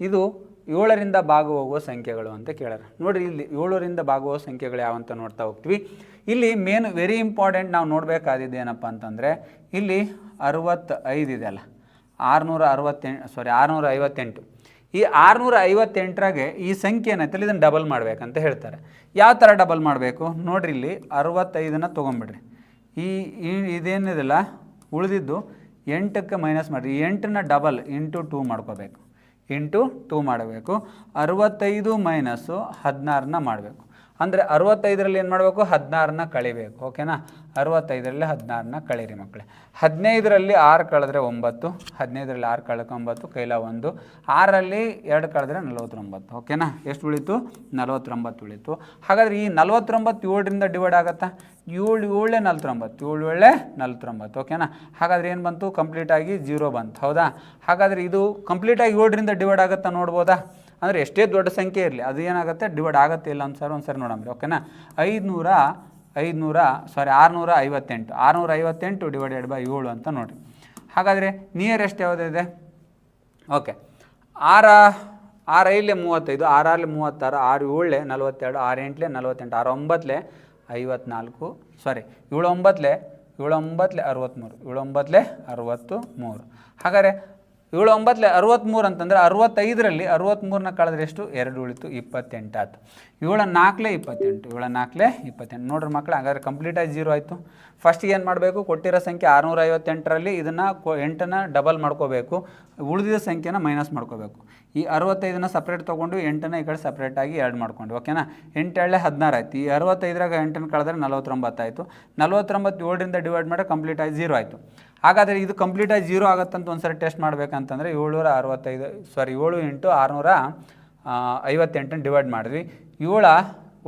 ಇದು ಏಳರಿಂದ ಹೋಗುವ ಸಂಖ್ಯೆಗಳು ಅಂತ ಕೇಳ್ಯಾರ. ನೋಡಿರಿ ಇಲ್ಲಿ ಏಳರಿಂದ ಭಾಗ ಹೋಗುವ ಸಂಖ್ಯೆಗಳು ಯಾವಂತ ನೋಡ್ತಾ ಹೋಗ್ತೀವಿ. ಇಲ್ಲಿ ಮೇನ್ ವೆರಿ ಇಂಪಾರ್ಟೆಂಟ್ ನಾವು ನೋಡಬೇಕಾದಿದ್ದು ಏನಪ್ಪ ಅಂತಂದರೆ, ಇಲ್ಲಿ ಅರವತ್ತೈದು ಇದೆ ಅಲ್ಲ. ಆರುನೂರ ಅರವತ್ತೆಂಟು ಸಾರಿ ಆರುನೂರ ಐವತ್ತೆಂಟು ಈ ಆರುನೂರ ಐವತ್ತೆಂಟರಾಗೆ ಈ ಸಂಖ್ಯೆ ಏನೈತಲ್ಲ ಇದನ್ನು ಡಬಲ್ ಮಾಡಬೇಕಂತ ಹೇಳ್ತಾರೆ. ಯಾವ ಥರ ಡಬಲ್ ಮಾಡಬೇಕು? ನೋಡಿರಿ ಇಲ್ಲಿ ಅರವತ್ತೈದನ್ನು ತೊಗೊಂಬಿಡ್ರಿ. ಈ ಇದೇನಿದೆಲ್ಲ ಉಳಿದಿದ್ದು ಎಂಟಕ್ಕೆ ಮೈನಸ್ ಮಾಡಿರಿ. ಎಂಟನ್ನ ಡಬಲ್ ಇಂಟು ಟೂ ಮಾಡ್ಕೋಬೇಕು. ಇಂಟು ಟೂ ಮಾಡಬೇಕು. ಅರವತ್ತೈದು ಮೈನಸ್ಸು ಹದಿನಾರನ್ನ ಮಾಡಬೇಕು. ಅಂದರೆ ಅರವತ್ತೈದರಲ್ಲಿ ಏನು ಮಾಡಬೇಕು? ಹದಿನಾರನ್ನ ಕಳಿಬೇಕು, ಓಕೆನಾ? ಅರವತ್ತೈದರಲ್ಲಿ ಹದಿನಾರನ್ನ ಕಳೀರಿ ಮಕ್ಕಳೇ. ಹದಿನೈದರಲ್ಲಿ ಆರು ಕಳೆದ್ರೆ ಒಂಬತ್ತು, ಹದಿನೈದರಲ್ಲಿ ಆರು ಕಳ್ಕೊಂಬತ್ತು ಒಂಬತ್ತು, ಕೈಲ ಒಂದು. ಆರಲ್ಲಿ ಎರಡು ಕಳೆದ್ರೆ ನಲವತ್ತೊಂಬತ್ತು, ಓಕೆನಾ? ಎಷ್ಟು ಉಳಿತು? ನಲವತ್ತೊಂಬತ್ತು ಉಳಿತು. ಹಾಗಾದ್ರೆ ಈ ನಲವತ್ತೊಂಬತ್ತು ಏಳರಿಂದ ಡಿವೈಡ್ ಆಗುತ್ತಾ? ಏಳು, ಏಳೇ ನಲ್ವತ್ತೊಂಬತ್ತು, ಏಳು, ಏಳೇ ನಲ್ವತ್ತೊಂಬತ್ತು, ಓಕೆನಾ? ಹಾಗಾದ್ರೆ ಏನು ಬಂತು? ಕಂಪ್ಲೀಟಾಗಿ ಜೀರೋ ಬಂತು, ಹೌದಾ? ಹಾಗಾದರೆ ಇದು ಕಂಪ್ಲೀಟಾಗಿ ಏಳರಿಂದ ಡಿವೈಡ್ ಆಗುತ್ತಾ ನೋಡ್ಬೋದಾ? ಅಂದರೆ ಎಷ್ಟೇ ದೊಡ್ಡ ಸಂಖ್ಯೆ ಇರಲಿ, ಅದು ಏನಾಗುತ್ತೆ? ಡಿವೈಡ್ ಆಗುತ್ತೆ ಇಲ್ಲ ಅಂತ ಸರ್ ಒಂದು ಸರಿ ನೋಡಂಬ್ರಿ ಓಕೆನಾ ಐದುನೂರ ಐದುನೂರ ಸಾರಿ ಆರುನೂರ ಐವತ್ತೆಂಟು ಆರುನೂರ ಐವತ್ತೆಂಟು ಡಿವೈಡೆಡ್ ಬೈ ಏಳು ಅಂತ ನೋಡಿರಿ. ಹಾಗಾದರೆ ನಿಯರೆಸ್ಟ್ ಯಾವುದಿದೆ ಓಕೆ ಆರ, ಆರು ಐದಲೇ ಮೂವತ್ತೈದು ಆರಲ್ಲಿ ಮೂವತ್ತಾರು, ಆರು ಏಳಲೆ ನಲವತ್ತೆರಡು, ಆರು ಎಂಟ್ಲೆ ನಲವತ್ತೆಂಟು, ಆರು ಒಂಬತ್ತಲೆ ಐವತ್ನಾಲ್ಕು ಸಾರಿ ಏಳು ಒಂಬತ್ತಲೆ ಏಳು ಒಂಬತ್ತಲೆ ಅರವತ್ತ್ಮೂರು ಏಳು ಒಂಬತ್ತಲೆ ಅರವತ್ತು ಮೂರು ಹಾಗಾದರೆ ಏಳು ಒಂಬತ್ತಲೆ ಅರವತ್ತ್ಮೂರು ಅಂತಂದರೆ ಅರವತ್ತೈದರಲ್ಲಿ ಅರವತ್ತ್ಮೂರನ್ನ ಕಳೆದ್ರೆ ಎಷ್ಟು? ಎರಡು ಉಳಿತು ಇಪ್ಪತ್ತೆಂಟು ಆಯ್ತು ಏಳ ನಾಲ್ಕಲೇ ಇಪ್ಪತ್ತೆಂಟು, ಏಳು ನಾಲ್ಕಲೇ ಇಪ್ಪತ್ತೆಂಟು. ನೋಡ್ರಿ ಮಕ್ಕಳು ಹಾಗಾದ್ರೆ ಕಂಪ್ಲೀಟಾಗಿ ಜೀರೋ ಆಯಿತು. ಫಸ್ಟ್ ಏನು ಮಾಡಬೇಕು? ಕೊಟ್ಟಿರೋ ಸಂಖ್ಯೆ ಆರುನೂರ ಐವತ್ತೆಂಟರಲ್ಲಿ ಇದನ್ನು ಕೊ ಎಂಟನ್ನು ಡಬಲ್ ಮಾಡ್ಕೋಬೇಕು. ಉಳಿದಿದ ಸಂಖ್ಯೆನ ಮೈನಸ್ ಮಾಡ್ಕೋಬೇಕು. ಈ ಅರವತ್ತೈದನ್ನ ಸಪ್ರೇಟ್ ತೊಗೊಂಡು ಎಂಟನ್ನು ಈ ಕಡೆ ಸಪ್ರೇಟಾಗಿ ಎರಡು ಮಾಡ್ಕೊಂಡು ಓಕೆನಾ ಎಂಟು ಎಳ್ಳೆ ಹದಿನಾರು ಆಯ್ತು. ಈ ಅರವತ್ತೈದರಾಗ ಎಂಟನ್ನು ಕಳೆದ್ರೆ ನಲವತ್ತೊಂಬತ್ತಾಯಿತು. ನಲವತ್ತೊಂಬತ್ತು ಏಳರಿಂದ ಡಿವೈಡ್ ಮಾಡಿ ಕಂಪ್ಲೀಟಾಗಿ ಜೀರೋ ಆಯಿತು. ಹಾಗಾದರೆ ಇದು ಕಂಪ್ಲೀಟಾಗಿ ಜೀರೋ ಆಗುತ್ತಂತ ಒಂದ್ಸರಿ ಟೆಸ್ಟ್ ಮಾಡಬೇಕಂತಂದರೆ ಏಳ್ನೂರ ಅರವತ್ತೈದು ಸಾರಿ ಏಳು ಇಂಟು ಆರುನೂರ ಐವತ್ತೆಂಟನ್ನು ಡಿವೈಡ್ ಮಾಡಿದ್ವಿ. ಏಳ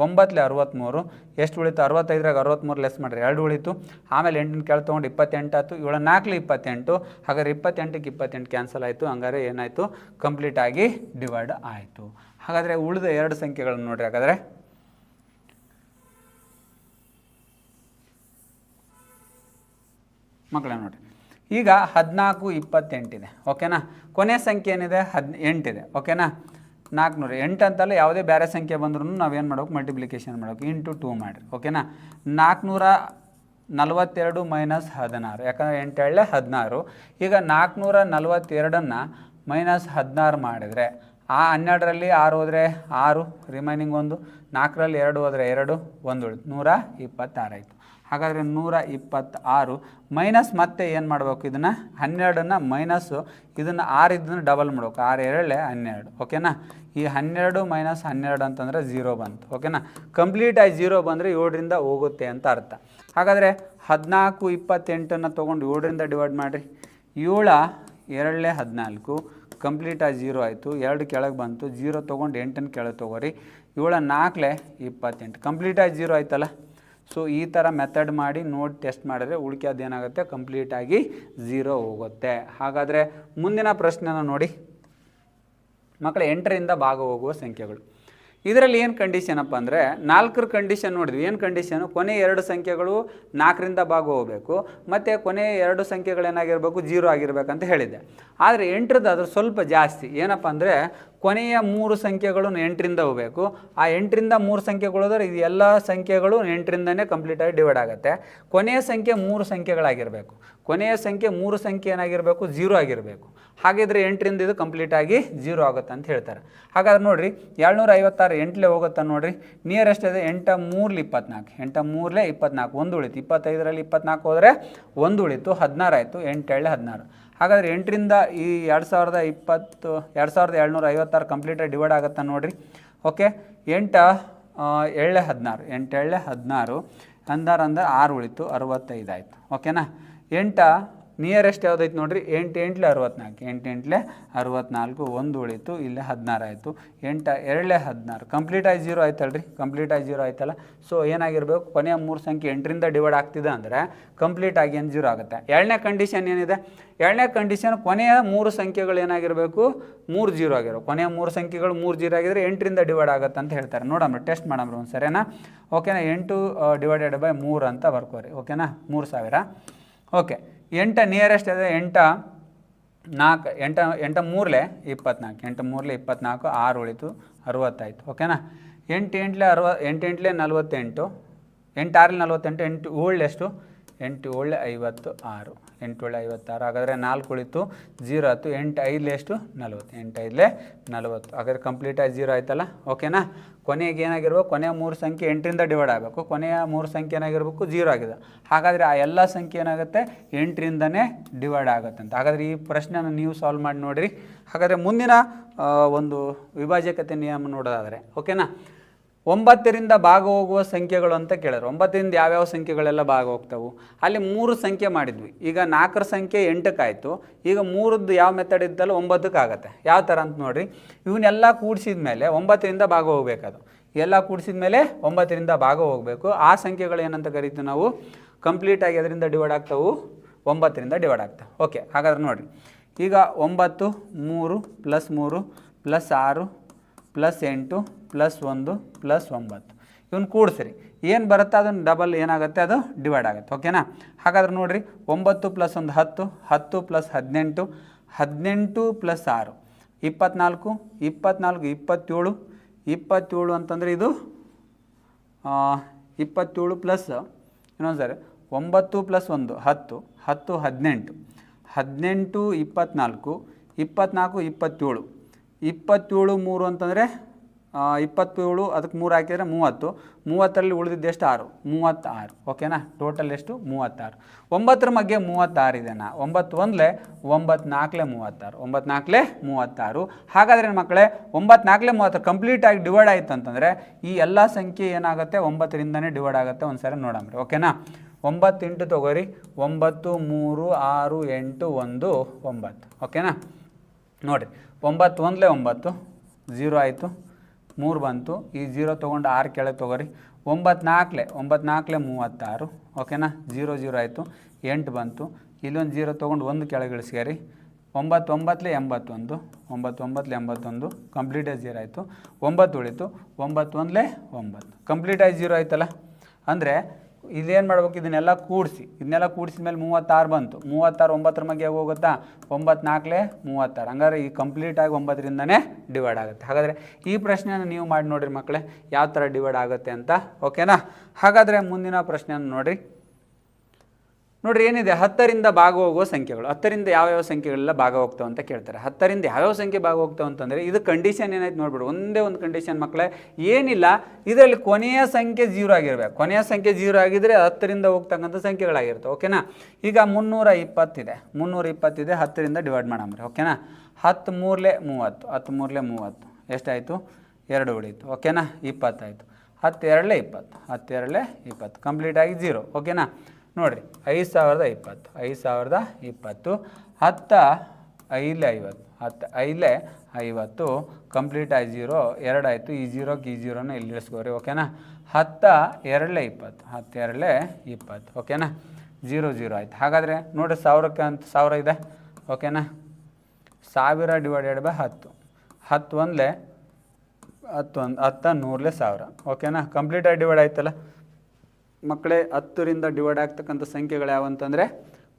ಒಂಬತ್ತಲೆ ಅರವತ್ತ್ಮೂರು ಎಷ್ಟು ಉಳಿತು? ಅರವತ್ತೈದರಾಗ ಅರವತ್ತ್ಮೂರು ಲೆಸ್ ಮಾಡಿರಿ ಎರಡು ಉಳಿತು. ಆಮೇಲೆ ಎಂಟನ್ನು ಕೆಳ ತೊಗೊಂಡು ಇಪ್ಪತ್ತೆಂಟು ಆಯ್ತು. ಏಳು, ನಾಲ್ಕಲಿ ಇಪ್ಪತ್ತೆಂಟು. ಹಾಗಾದ್ರೆ ಇಪ್ಪತ್ತೆಂಟಕ್ಕೆ ಇಪ್ಪತ್ತೆಂಟು ಕ್ಯಾನ್ಸಲ್ ಆಯಿತು. ಹಂಗಾರೆ ಏನಾಯಿತು? ಕಂಪ್ಲೀಟಾಗಿ ಡಿವೈಡ್ ಆಯಿತು. ಹಾಗಾದರೆ ಉಳಿದ ಎರಡು ಸಂಖ್ಯೆಗಳನ್ನು ನೋಡಿರಿ ಹಾಗಾದರೆ. ಮಕ್ಕಳೇ ನೋಡಿರಿ. ಈಗ ಹದಿನಾಲ್ಕು ಇಪ್ಪತ್ತೆಂಟಿದೆ, ಓಕೆನಾ? ಕೊನೆ ಸಂಖ್ಯೆ ಏನಿದೆ? ಹದ್, ಎಂಟಿದೆ, ಓಕೆನಾ? ನಾಲ್ಕುನೂರು. ಎಂಟು ಅಂತಲ್ಲ ಯಾವುದೇ ಬೇರೆ ಸಂಖ್ಯೆ ಬಂದ್ರೂ ನಾವೇನು ಮಾಡೋಕೆ ಮಲ್ಟಿಪ್ಲಿಕೇಶನ್ ಮಾಡೋಕೆ ಇಂಟು ಟೂ ಮಾಡಿರಿ, ಓಕೆನಾ? ನಾಲ್ಕುನೂರ ನಲವತ್ತೆರಡು ಮೈನಸ್ ಹದಿನಾರು. ಯಾಕಂದರೆ ಎಂಟು ಹೇಳಲೆ ಹದಿನಾರು. ಈಗ ನಾಲ್ಕುನೂರ ನಲವತ್ತೆರಡನ್ನು ಮೈನಸ್ ಹದಿನಾರು ಮಾಡಿದರೆ, ಆ ಹನ್ನೆರಡರಲ್ಲಿ ಆರು ಹೋದರೆ ಆರು ರಿಮೈನಿಂಗ್ ಒಂದು. ನಾಲ್ಕರಲ್ಲಿ ಎರಡು ಹೋದರೆ ಎರಡು, ಒಂದು ನೂರ ಇಪ್ಪತ್ತಾರು ಆಯಿತು. ಹಾಗಾದರೆ ನೂರ ಇಪ್ಪತ್ತಾರು ಮೈನಸ್ ಮತ್ತೆ ಏನು ಮಾಡಬೇಕು ಇದನ್ನು? ಹನ್ನೆರಡನ್ನು ಮೈನಸ್ಸು ಇದನ್ನು ಆರು ಇದನ್ನು ಡಬಲ್ ಮಾಡಬೇಕು. ಆರು ಎರಡೇ ಹನ್ನೆರಡು, ಓಕೆನಾ? ಈ ಹನ್ನೆರಡು ಮೈನಸ್ ಹನ್ನೆರಡು ಅಂತಂದರೆ ಝೀರೋ ಬಂತು, ಓಕೆನಾ? ಕಂಪ್ಲೀಟಾಗಿ ಝೀರೋ ಬಂದರೆ ಏಳರಿಂದ ಹೋಗುತ್ತೆ ಅಂತ ಅರ್ಥ. ಹಾಗಾದರೆ ಹದಿನಾಲ್ಕು ಇಪ್ಪತ್ತೆಂಟನ್ನು ತೊಗೊಂಡು ಏಳರಿಂದ ಡಿವೈಡ್ ಮಾಡಿರಿ. ಏಳ, ಎರಡಲೇ ಹದಿನಾಲ್ಕು ಕಂಪ್ಲೀಟಾಗಿ ಝೀರೋ ಆಯಿತು. ಎರಡು ಕೆಳಗೆ ಬಂತು. ಜೀರೋ ತೊಗೊಂಡು ಎಂಟನ್ನು ಕೆಳಗೆ ತೊಗೋರಿ. ಏಳ ನಾಲ್ಕಲೆ ಇಪ್ಪತ್ತೆಂಟು ಕಂಪ್ಲೀಟಾಗಿ ಝೀರೋ ಆಯ್ತಲ್ಲ? ಸೊ ಈ ಥರ ಮೆಥಡ್ ಮಾಡಿ ನೋಡ್ ಟೆಸ್ಟ್ ಮಾಡಿದ್ರೆ ಉಳ್ಕ್ಯಾದ ಏನಾಗುತ್ತೆ? ಕಂಪ್ಲೀಟಾಗಿ ಝೀರೋ ಹೋಗುತ್ತೆ. ಹಾಗಾದರೆ ಮುಂದಿನ ಪ್ರಶ್ನೆನ ನೋಡಿ. ಮಕ್ಕಳ ಎಂಟರಿಂದ ಭಾಗ ಹೋಗುವ ಸಂಖ್ಯೆಗಳು. ಇದರಲ್ಲಿ ಏನು ಕಂಡೀಷನ್ ಅಪ್ಪ ಅಂದರೆ ನಾಲ್ಕರ ಕಂಡೀಷನ್ ನೋಡಿದ್ವಿ. ಏನು ಕಂಡೀಷನು ಕೊನೆ ಎರಡು ಸಂಖ್ಯೆಗಳು ನಾಲ್ಕರಿಂದ ಭಾಗ ಹೋಗಬೇಕು ಮತ್ತು ಕೊನೆ ಎರಡು ಸಂಖ್ಯೆಗಳೇನಾಗಿರಬೇಕು? ಜೀರೋ ಆಗಿರಬೇಕಂತ ಹೇಳಿದ್ದೆ. ಆದರೆ ಎಂಟ್ರದ್ದು ಅದ್ರ ಸ್ವಲ್ಪ ಜಾಸ್ತಿ. ಏನಪ್ಪ ಅಂದರೆ ಕೊನೆಯ ಮೂರು ಸಂಖ್ಯೆಗಳು ಎಂಟರಿಂದ ಹೋಗಬೇಕು. ಆ ಎಂಟರಿಂದ ಮೂರು ಸಂಖ್ಯೆಗಳು ಹೋದರೆ ಇದು ಎಲ್ಲ ಸಂಖ್ಯೆಗಳು ಎಂಟರಿಂದನೇ ಕಂಪ್ಲೀಟಾಗಿ ಡಿವೈಡ್ ಆಗುತ್ತೆ. ಕೊನೆಯ ಸಂಖ್ಯೆ ಮೂರು ಸಂಖ್ಯೆಗಳಾಗಿರಬೇಕು. ಕೊನೆಯ ಸಂಖ್ಯೆ ಮೂರು ಸಂಖ್ಯೆ ಏನಾಗಿರಬೇಕು? ಝೀರೋ ಆಗಿರಬೇಕು. ಹಾಗಿದ್ರೆ ಎಂಟರಿಂದ ಇದು ಕಂಪ್ಲೀಟಾಗಿ ಝೀರೋ ಆಗುತ್ತೆ ಅಂತ ಹೇಳ್ತಾರೆ. ಹಾಗಾದ್ರೆ ನೋಡಿರಿ ಏಳ್ನೂರ ಐವತ್ತಾರು ಎಂಟ್ಲೆ ಹೋಗುತ್ತೆ ನೋಡಿರಿ? ನಿಯರೆಸ್ಟ್ ಇದೆ ಎಂಟ ಮೂರ್ಲಿ ಇಪ್ಪತ್ನಾಲ್ಕು. ಎಂಟ ಮೂರ್ಲೆ ಇಪ್ಪತ್ನಾಲ್ಕು. ಒಂದು ಉಳಿತು. ಇಪ್ಪತ್ತೈದರಲ್ಲಿ ಇಪ್ಪತ್ನಾಲ್ಕು ಹೋದರೆ ಒಂದು ಉಳಿತು. ಹದಿನಾರು ಆಯಿತು. ಎಂಟೇಳೆ ಹದಿನಾರು. ಹಾಗಾದರೆ ಎಂಟರಿಂದ ಈ ಎರಡು ಸಾವಿರದ ಇಪ್ಪತ್ತು, ಎರಡು ಸಾವಿರದ ಏಳ್ನೂರ ಐವತ್ತಾರು ಕಂಪ್ಲೀಟಾಗಿ ಡಿವೈಡ್ ಆಗುತ್ತೆ ನೋಡಿರಿ. ಓಕೆ ಎಂಟು ಎಳ್ಳೆ ಹದಿನಾರು, ಎಂಟು ಹದಿನಾರು ಹದಿನಾರು, ಅಂದರೆ ಆರು ಉಳಿತು ಅರುವತ್ತೈದು ಆಯಿತು. ಓಕೆನಾ ಎಂಟ ನಿಯರೆಸ್ಟ್ ಯಾವುದೈತೆ ನೋಡ್ರಿ? ಎಂಟು ಎಂಟ್ಲೆ ಅರವತ್ನಾಲ್ಕು. ಎಂಟು ಎಂಟ್ಲೆ ಅರವತ್ನಾಲ್ಕು, ಒಂದು ಉಳಿತು, ಇಲ್ಲೇ ಹದಿನಾರು ಆಯಿತು. ಎಂಟ, ಎರಡಲೇ ಹದಿನಾರು. ಕಂಪ್ಲೀಟಾಗಿ ಜೀರೋ ಆಯ್ತಲ್ರಿ? ಕಂಪ್ಲೀಟಾಗಿ ಜೀರೋ ಆಯ್ತಲ್ಲ? ಸೊ ಏನಾಗಿರಬೇಕು? ಕೊನೆಯ ಮೂರು ಸಂಖ್ಯೆ ಎಂಟರಿಂದ ಡಿವೈಡ್ ಆಗ್ತಿದೆ ಅಂದರೆ ಕಂಪ್ಲೀಟಾಗಿ ಏನು ಜೀರೋ ಆಗುತ್ತೆ? ಎರಡನೇ ಕಂಡೀಷನ್ ಏನಿದೆ? ಎರಡನೇ ಕಂಡೀಷನ್ ಕೊನೆಯ ಮೂರು ಸಂಖ್ಯೆಗಳು ಏನಾಗಿರಬೇಕು? ಮೂರು ಜೀರೋ ಆಗಿರೋ ಕೊನೆಯ ಮೂರು ಸಂಖ್ಯೆಗಳು ಮೂರು ಜೀರೋ ಆಗಿದ್ರೆ ಎಂಟರಿಂದ ಡಿವೈಡ್ ಆಗುತ್ತೆ ಅಂತ ಹೇಳ್ತಾರೆ. ನೋಡಮ್ರಿ ಟೆಸ್ಟ್ ಮಾಡಮ್ರಿ ಒಂದು ಸರಿನಾ ಓಕೆನಾ ಎಂಟು ಡಿವೈಡೆಡ್ ಬೈ ಮೂರು ಅಂತ ಬರ್ಕೋರಿ. ಓಕೆನಾ ಮೂರು ಸಾವಿರ. ಓಕೆ ಎಂಟ ನಿಯರೆಸ್ಟ್ ಇದೆ, ಎಂಟ ನಾಲ್ಕು, ಎಂಟ ಎಂಟ ಮೂರಲೆ ಇಪ್ಪತ್ನಾಲ್ಕು, ಎಂಟು ಮೂರಲೆ ಇಪ್ಪತ್ನಾಲ್ಕು, ಆರು ಉಳಿತು ಅರುವತ್ತಾಯಿತು, ಓಕೆನಾ? ಎಂಟು ಎಂಟ್ಲೆ ಅರವ, ಎಂಟು ಎಂಟಲೆ ನಲ್ವತ್ತೆಂಟು, ಎಂಟು ಆರಲ್ಲಿ ನಲ್ವತ್ತೆಂಟು, ಎಂಟು ಏಳು ಎಷ್ಟು? ಎಂಟು ಏಳೆ ಐವತ್ತು ಆರು. ಎಂಟು ಏಳೆ ಐವತ್ತಾರು ಹಾಗಾದರೆ ನಾಲ್ಕು ಉಳಿತು ಜೀರೋ ಹತ್ತು, ಎಂಟು ಐದಲೇ ಎಷ್ಟು? ನಲವತ್ತು. ಎಂಟು ಐದಲೇ ನಲ್ವತ್ತು. ಹಾಗಾದರೆ ಕಂಪ್ಲೀಟಾಗಿ ಜೀರೋ ಆಯ್ತಲ್ಲ? ಓಕೆನಾ? ಕೊನೆಗೆ ಏನಾಗಿರ್ಬೇಕು? ಕೊನೆಯ ಮೂರು ಸಂಖ್ಯೆ ಎಂಟರಿಂದ ಡಿವೈಡ್ ಆಗಬೇಕು. ಕೊನೆಯ ಮೂರು ಸಂಖ್ಯೆ ಏನಾಗಿರ್ಬೇಕು? ಜೀರೋ ಆಗಿದೆ. ಹಾಗಾದರೆ ಆ ಎಲ್ಲ ಸಂಖ್ಯೆ ಏನಾಗುತ್ತೆ? ಎಂಟರಿಂದನೇ ಡಿವೈಡ್ ಆಗುತ್ತೆ ಅಂತ. ಹಾಗಾದರೆ ಈ ಪ್ರಶ್ನೆನ ನೀವು ಸಾಲ್ವ್ ಮಾಡಿ ನೋಡಿರಿ. ಹಾಗಾದರೆ ಮುಂದಿನ ಒಂದು ವಿಭಾಜಕತೆ ನಿಯಮ ನೋಡೋದಾದರೆ, ಓಕೆನಾ? ಒಂಬತ್ತರಿಂದ ಭಾಗ ಹೋಗುವ ಸಂಖ್ಯೆಗಳು ಅಂತ ಕೇಳಿದ್ರು. ಒಂಬತ್ತರಿಂದ ಯಾವ್ಯಾವ ಸಂಖ್ಯೆಗಳೆಲ್ಲ ಭಾಗ ಹೋಗ್ತಾವು ಅಲ್ಲಿ ಮೂರು ಸಂಖ್ಯೆ ಮಾಡಿದ್ವಿ. ಈಗ ನಾಲ್ಕರ ಸಂಖ್ಯೆ ಎಂಟಕ್ಕಾಯಿತು. ಈಗ ಮೂರದ್ದು ಯಾವ ಮೆಥಡ್ ಇದ್ದಲ್ಲ ಒಂಬತ್ತಕ್ಕೆ ಆಗುತ್ತೆ ಯಾವ ಥರ ಅಂತ ನೋಡಿರಿ. ಇವನ್ನೆಲ್ಲ ಕೂಡಿಸಿದ ಮೇಲೆ ಒಂಬತ್ತರಿಂದ ಭಾಗ ಹೋಗ್ಬೇಕದು ಎಲ್ಲ ಕೂಡಿಸಿದ ಮೇಲೆ ಒಂಬತ್ತರಿಂದ ಭಾಗ ಹೋಗಬೇಕು ಆ ಸಂಖ್ಯೆಗಳು ಏನಂತ ಕರಿತೀವಿ ನಾವು? ಕಂಪ್ಲೀಟಾಗಿ ಅದರಿಂದ ಡಿವೈಡ್ ಆಗ್ತಾವು? ಒಂಬತ್ತರಿಂದ ಡಿವೈಡ್ ಆಗ್ತಾವೆ. ಓಕೆ ಹಾಗಾದ್ರೆ ನೋಡಿರಿ. ಈಗ ಒಂಬತ್ತು, ಮೂರು ಪ್ಲಸ್ ಮೂರು ಪ್ಲಸ್ ಆರು ಪ್ಲಸ್ ಎಂಟು ಪ್ಲಸ್ ಒಂದು ಪ್ಲಸ್ ಒಂಬತ್ತು. ಇವನ್ನ ಕೂಡಿಸ್ರಿ. ಏನು ಬರುತ್ತೆ ಅದನ್ನು ಡಬಲ್ ಏನಾಗುತ್ತೆ ಅದು ಡಿವೈಡ್ ಆಗುತ್ತೆ ಓಕೆನಾ ಹಾಗಾದ್ರೆ ನೋಡಿರಿ, ಒಂಬತ್ತು ಪ್ಲಸ್ ಒಂದು ಹತ್ತು ಹತ್ತು ಪ್ಲಸ್ ಹದಿನೆಂಟು ಹದಿನೆಂಟು ಪ್ಲಸ್ ಆರು, ಇಪ್ಪತ್ನಾಲ್ಕು ಇಪ್ಪತ್ನಾಲ್ಕು, ಇಪ್ಪತ್ತೇಳು ಇಪ್ಪತ್ತೇಳು ಅಂತಂದರೆ ಇದು ಇಪ್ಪತ್ತೇಳು ಪ್ಲಸ್ ಇನ್ನೊಂದು ಸರಿ, ಒಂಬತ್ತು ಪ್ಲಸ್ ಒಂದು, ಹತ್ತು ಹತ್ತು ಹದಿನೆಂಟು ಹದಿನೆಂಟು ಇಪ್ಪತ್ನಾಲ್ಕು ಇಪ್ಪತ್ನಾಲ್ಕು ಇಪ್ಪತ್ತೇಳು ಇಪ್ಪತ್ತೇಳು ಮೂರು ಅಂತಂದರೆ ಇಪ್ಪತ್ತೇಳು, ಅದಕ್ಕೆ ಮೂರು ಹಾಕಿದರೆ ಮೂವತ್ತು. ಮೂವತ್ತರಲ್ಲಿ ಉಳಿದಿದ್ದು ಎಷ್ಟು? ಆರು. ಮೂವತ್ತಾರು. ಓಕೆನಾ? ಟೋಟಲ್ ಎಷ್ಟು? ಮೂವತ್ತಾರು. ಒಂಬತ್ತರ ಮಧ್ಯೆ ಮೂವತ್ತಾರು ಇದೆನಾ ಒಂಬತ್ತು ಒಂದಲೇ ಒಂಬತ್ತು ನಾಲ್ಕಲೆ ಮೂವತ್ತಾರು. ಒಂಬತ್ತು ಮೂವತ್ತಾರು. ಹಾಗಾದರೆ ಮಕ್ಕಳೇ ಒಂಬತ್ತು ನಾಲ್ಕಲೆ ಮೂವತ್ತಾರು ಕಂಪ್ಲೀಟಾಗಿ ಡಿವೈಡ್ ಆಯಿತು ಅಂತಂದರೆ, ಈ ಎಲ್ಲ ಸಂಖ್ಯೆ ಏನಾಗುತ್ತೆ? ಒಂಬತ್ತರಿಂದನೇ ಡಿವೈಡ್ ಆಗುತ್ತೆ. ಒಂದು ಸರಿ ನೋಡಮ್ರಿ ಓಕೆನಾ? ಒಂಬತ್ತು ಇಂಟು ತಗೋರಿ ಒಂಬತ್ತು, ಮೂರು, ಆರು, ಎಂಟು, ಒಂದು, ಒಂಬತ್ತು. ಓಕೆನಾ? ನೋಡಿರಿ. ಒಂಬತ್ತು ಒಂದಲೇ ಒಂಬತ್ತು. ಝೀರೋ ಆಯಿತು. ಮೂರು ಬಂತು. ಈ ಜೀರೋ ತೊಗೊಂಡು ಆರು ಕೆಳಗೆ ತೊಗೋರಿ. ಒಂಬತ್ತು ನಾಲ್ಕಲೆ ಒಂಬತ್ತು ಮೂವತ್ತಾರು. ಓಕೆನಾ? ಜೀರೋ ಜೀರೋ ಆಯಿತು. ಎಂಟು ಬಂತು. ಇಲ್ಲೊಂದು ಜೀರೋ ತೊಗೊಂಡು ಒಂದು ಕೆಳಗೆ ಇಳಿಸ್ಕೇರಿ. ಒಂಬತ್ತೊಂಬತ್ತಲೆ ಎಂಬತ್ತೊಂದು. ಒಂಬತ್ತೊಂಬತ್ತಲೆ ಎಂಬತ್ತೊಂದು. ಕಂಪ್ಲೀಟಾಗಿ ಜೀರೋ ಆಯಿತು. ಒಂಬತ್ತು ಉಳಿತು. ಒಂಬತ್ತು. ಒಂದಲೇ ಒಂಬತ್ತು ಕಂಪ್ಲೀಟಾಗಿ ಜೀರೋ ಆಯ್ತಲ್ಲ? ಅಂದರೆ ಇದೇನು ಮಾಡ್ಬೇಕು? ಇದನ್ನೆಲ್ಲ ಕೂಡಿಸಿ. ಇದನ್ನೆಲ್ಲ ಕೂಡಿಸಿದ ಮೇಲೆ ಮೂವತ್ತಾರು ಬಂತು. ಮೂವತ್ತಾರು ಒಂಬತ್ತರ ಮಗ್ಗೆ ಹೋಗುತ್ತಾ? ಒಂಬತ್ತು ನಾಲ್ಕಲೆ ಮೂವತ್ತಾರು. ಹಂಗಾದ್ರೆ ಈ ಕಂಪ್ಲೀಟಾಗಿ ಒಂಬತ್ತರಿಂದನೇ ಡಿವೈಡ್ ಆಗುತ್ತೆ. ಹಾಗಾದರೆ ಈ ಪ್ರಶ್ನೆಯನ್ನು ನೀವು ಮಾಡಿ ನೋಡಿರಿ ಮಕ್ಕಳೇ, ಯಾವ ಥರ ಡಿವೈಡ್ ಆಗುತ್ತೆ ಅಂತ. ಓಕೆನಾ ಹಾಗಾದರೆ ಮುಂದಿನ ಪ್ರಶ್ನೆಯನ್ನು ನೋಡಿರಿ. ನೋಡ್ರಿ ಏನಿದೆ? ಹತ್ತರಿಂದ ಭಾಗ ಹೋಗುವ ಸಂಖ್ಯೆಗಳು. ಹತ್ತರಿಂದ ಯಾವ್ಯಾವ ಸಂಖ್ಯೆಗಳೆಲ್ಲ ಭಾಗ ಹೋಗ್ತಾವೆ ಅಂತ ಕೇಳ್ತಾರೆ. ಹತ್ತರಿಂದ ಯಾವ್ಯಾವ ಸಂಖ್ಯೆ ಭಾಗ ಹೋಗ್ತಾವೆ ಅಂತಂದರೆ ಇದು ಕಂಡೀಷನ್ ಏನಾಯ್ತು ನೋಡ್ಬಿಡು. ಒಂದೇ ಒಂದು ಕಂಡೀಷನ್ ಮಕ್ಕಳೇ ಏನಿಲ್ಲ, ಇದರಲ್ಲಿ ಕೊನೆಯ ಸಂಖ್ಯೆ ಜೀರೋ ಆಗಿರಬೇಕು. ಕೊನೆಯ ಸಂಖ್ಯೆ ಜೀರೋ ಆಗಿದ್ರೆ ಹತ್ತರಿಂದ ಹೋಗ್ತಕ್ಕಂಥ ಸಂಖ್ಯೆಗಳಾಗಿರ್ತವೆ, ಓಕೆನಾ? ಈಗ ಮುನ್ನೂರ ಇಪ್ಪತ್ತಿದೆ. ಮುನ್ನೂರ ಇಪ್ಪತ್ತಿದೆ, ಹತ್ತರಿಂದ ಡಿವೈಡ್ ಮಾಡಮ್ರಿ ಓಕೆನಾ? ಹತ್ತು ಮೂರಲೆ ಮೂವತ್ತು ಹತ್ತು ಮೂರಲೆ ಮೂವತ್ತು. ಎಷ್ಟಾಯಿತು? ಎರಡು ಉಳೀತು, ಓಕೆನಾ? ಇಪ್ಪತ್ತಾಯಿತು. ಹತ್ತು ಎರಡಲೇ ಇಪ್ಪತ್ತು ಹತ್ತು ಎರಡಲೇ ಇಪ್ಪತ್ತು ಕಂಪ್ಲೀಟಾಗಿ ಜೀರೋ ಓಕೆನಾ? ನೋಡಿರಿ, ಐದು ಸಾವಿರದ ಇಪ್ಪತ್ತು, ಐದು ಸಾವಿರದ ಇಪ್ಪತ್ತು, ಹತ್ತ ಐಲೆ ಐವತ್ತು, ಹತ್ತು ಐಲೆ ಐವತ್ತು, ಕಂಪ್ಲೀಟ್ ಆಗಿ ಜೀರೋ, ಎರಡು ಆಯಿತು, ಈ ಜೀರೋಗೆ ಈ ಜೀರೋನ ಇಲ್ಲಿ ಇಳಿಸ್ಕೋರಿ ಓಕೆನಾ? ಹತ್ತ ಎರಡಲೇ ಇಪ್ಪತ್ತು, ಹತ್ತು ಎರಡಲೇ ಇಪ್ಪತ್ತು, ಓಕೆನಾ? ಜೀರೋ ಜೀರೋ ಆಯಿತು. ಹಾಗಾದರೆ ನೋಡಿ ಸಾವಿರಕ್ಕೆ ಅಂತ ಸಾವಿರ ಇದೆ, ಓಕೆನಾ? ಸಾವಿರ ಡಿವೈಡೆಡ್ ಬೈ ಹತ್ತು. ಹತ್ತು ಒಂದಲೇ ಹತ್ತು ಒಂದು ಹತ್ತ ನೂರಲೇ ಸಾವಿರ, ಓಕೆನಾ? ಕಂಪ್ಲೀಟಾಗಿ ಡಿವೈಡ್ ಆಯ್ತಲ್ಲ? ಮಕ್ಕಳೇ ಹತ್ತರಿಂದ ಡಿವೈಡ್ ಆಗ್ತಕ್ಕಂಥ ಸಂಖ್ಯೆಗಳು ಯಾವಂತಂದರೆ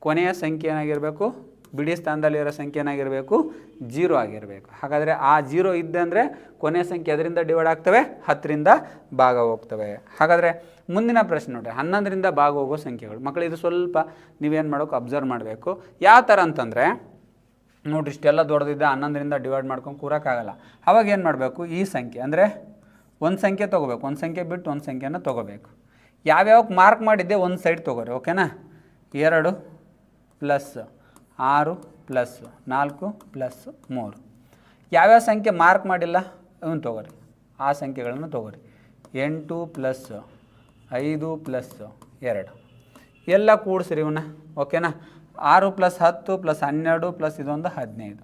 ಕೊನೆಯ ಸಂಖ್ಯೆ ಏನಾಗಿರಬೇಕು? ಬಿಡಿ ಸ್ಥಾನದಲ್ಲಿರೋ ಸಂಖ್ಯೆ ಏನಾಗಿರಬೇಕು? ಜೀರೋ ಆಗಿರಬೇಕು. ಹಾಗಾದರೆ ಆ ಜೀರೋ ಇದ್ದೆ ಅಂದರೆ ಕೊನೆಯ ಸಂಖ್ಯೆ ಅದರಿಂದ ಡಿವೈಡ್ ಆಗ್ತವೆ? ಹತ್ತರಿಂದ ಭಾಗ ಹೋಗ್ತವೆ. ಹಾಗಾದರೆ ಮುಂದಿನ ಪ್ರಶ್ನೆ ನೋಡ್ರಿ. ಹನ್ನೊಂದರಿಂದ ಭಾಗ ಹೋಗೋ ಸಂಖ್ಯೆಗಳು. ಮಕ್ಕಳು ಇದು ಸ್ವಲ್ಪ ನೀವೇನು ಮಾಡೋಕೆ ಅಬ್ಸರ್ವ್ ಮಾಡಬೇಕು. ಯಾವ ಥರ ಅಂತಂದರೆ ನೋಡಿ ಇಷ್ಟೆಲ್ಲ ದೊಡ್ಡದಿದ್ದ ಹನ್ನೊಂದರಿಂದ ಡಿವೈಡ್ ಮಾಡ್ಕೊಂಡು ಕೂರೋಕ್ಕಾಗಲ್ಲ. ಅವಾಗ ಏನು ಮಾಡಬೇಕು? ಈ ಸಂಖ್ಯೆ ಅಂದರೆ ಒಂದು ಸಂಖ್ಯೆ ತೊಗೋಬೇಕು. ಒಂದು ಸಂಖ್ಯೆ ಬಿಟ್ಟು ಒಂದು ಸಂಖ್ಯೆನ ತೊಗೋಬೇಕು. ಯಾವ್ಯಾವಕ್ಕೆ ಮಾರ್ಕ್ ಮಾಡಿದ್ದೆ ಒಂದು ಸೈಡ್ ತೊಗೋರಿ ಓಕೆನಾ ಎರಡು ಪ್ಲಸ್ ಆರು ಪ್ಲಸ್ ನಾಲ್ಕು ಪ್ಲಸ್ ಮೂರು. ಯಾವ್ಯಾವ ಸಂಖ್ಯೆ ಮಾರ್ಕ್ ಮಾಡಿಲ್ಲ, ಇವನು ತೊಗೋರಿ, ಆ ಸಂಖ್ಯೆಗಳನ್ನು ತೊಗೋರಿ. ಎಂಟು ಪ್ಲಸ್ ಐದು ಪ್ಲಸ್ ಎರಡು. ಎಲ್ಲ ಕೂಡಿಸ್ರಿ ಇವನ್ನ ಓಕೆನಾ ಆರು ಪ್ಲಸ್ ಹತ್ತು ಪ್ಲಸ್ ಹನ್ನೆರಡು ಪ್ಲಸ್ ಇದೊಂದು ಹದಿನೈದು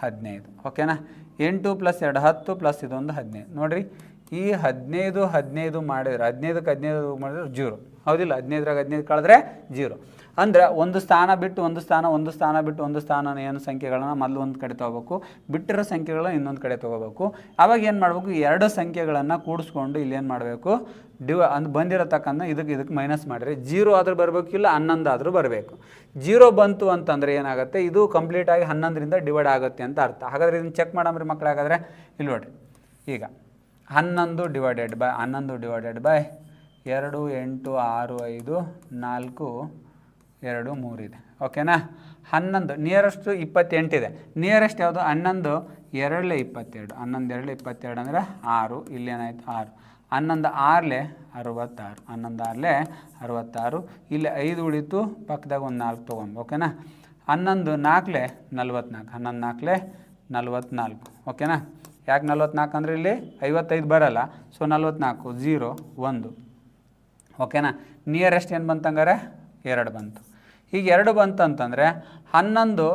ಹದಿನೈದು ಓಕೆನಾ ಎಂಟು ಪ್ಲಸ್ ಎರಡು, ಹತ್ತು ಪ್ಲಸ್ ಇದೊಂದು ಹದಿನೈದು. ನೋಡಿರಿ ಈ ಹದಿನೈದು ಹದಿನೈದು ಮಾಡಿದ್ರೆ, ಹದಿನೈದಕ್ಕೆ ಹದಿನೈದು ಮಾಡಿದ್ರೆ ಜೀರೋ. ಹೌದಿಲ್ಲ? ಹದಿನೈದ್ರಾಗ ಹದಿನೈದು ಕಳೆದ್ರೆ ಜೀರೋ. ಅಂದರೆ ಒಂದು ಸ್ಥಾನ ಬಿಟ್ಟು ಒಂದು ಸ್ಥಾನ ಒಂದು ಸ್ಥಾನ ಬಿಟ್ಟು ಒಂದು ಸ್ಥಾನ ಏನು ಸಂಖ್ಯೆಗಳನ್ನ ಮೊದಲು ಒಂದು ಕಡೆ ತೊಗೋಬೇಕು. ಬಿಟ್ಟಿರೋ ಸಂಖ್ಯೆಗಳನ್ನ ಇನ್ನೊಂದು ಕಡೆ ತೊಗೋಬೇಕು. ಆವಾಗ ಏನು ಮಾಡಬೇಕು? ಎರಡು ಸಂಖ್ಯೆಗಳನ್ನು ಕೂಡಿಸ್ಕೊಂಡು ಇಲ್ಲಿ ಏನು ಮಾಡಬೇಕು? ಡಿವ ಅಂದು ಬಂದಿರತಕ್ಕಂಥ ಇದಕ್ಕೆ ಇದಕ್ಕೆ ಮೈನಸ್ ಮಾಡಿರಿ ಜೀರೋ ಆದರೂ ಬರಬೇಕು, ಇಲ್ಲ ಹನ್ನೊಂದು ಆದರೂ ಬರಬೇಕು. ಜೀರೋ ಬಂತು ಅಂತಂದರೆ ಏನಾಗುತ್ತೆ? ಇದು ಕಂಪ್ಲೀಟಾಗಿ ಹನ್ನೊಂದರಿಂದ ಡಿವೈಡ್ ಆಗುತ್ತೆ ಅಂತ ಅರ್ಥ. ಹಾಗಾದರೆ ಇದನ್ನು ಚೆಕ್ ಮಾಡಮ್ರಿ ಮಕ್ಕಳಾಗಾದರೆ ಇಲ್ಲಿ ನೋಡಿರಿ. ಈಗ ಹನ್ನೊಂದು ಡಿವೈಡೆಡ್ ಬೈ ಹನ್ನೊಂದು ಡಿವೈಡೆಡ್ ಬೈ ಎರಡು ಎಂಟು ಆರು ಐದು ನಾಲ್ಕು ಎರಡು ಮೂರಿದೆ ಓಕೆನಾ? ಹನ್ನೊಂದು ನಿಯರೆಸ್ಟು ಇಪ್ಪತ್ತೆಂಟಿದೆ ನಿಯರೆಸ್ಟ್ ಯಾವುದು? ಹನ್ನೊಂದು, ಎರಡಲೆ ಇಪ್ಪತ್ತೆರಡು. ಹನ್ನೊಂದು ಎರಡು ಇಪ್ಪತ್ತೆರಡು ಅಂದರೆ ಆರು. ಇಲ್ಲೇನಾಯ್ತು ಆರು. ಹನ್ನೊಂದು, ಆರಲೆ ಅರವತ್ತಾರು. ಹನ್ನೊಂದು, ಆರಲೆ ಅರವತ್ತಾರು. ಇಲ್ಲಿ ಐದು ಉಳಿತು, ಪಕ್ಕದಾಗ ಒಂದು ನಾಲ್ಕು ತೊಗೊಂಡು ಓಕೆನಾ? ಹನ್ನೊಂದು, ನಾಲ್ಕಲೆ ನಲ್ವತ್ನಾಲ್ಕು ಹನ್ನೊಂದು, ನಾಲ್ಕಲೆ ನಲ್ವತ್ನಾಲ್ಕು ಓಕೆನಾ? ಯಾಕೆ ನಲ್ವತ್ನಾಲ್ಕು ಅಂದರೆ ಇಲ್ಲಿ ಐವತ್ತೈದು ಬರಲ್ಲ? ಸೊ ನಲ್ವತ್ನಾಲ್ಕು ಜೀರೋ ಒಂದು. ಓಕೆನಾ ನಿಯರೆಸ್ಟ್ ಏನು ಬಂತಂಗಾರೆ? ಎರಡು ಬಂತು. ಈಗ ಎರಡು ಬಂತು ಅಂತಂದರೆ ಹನ್ನೊಂದು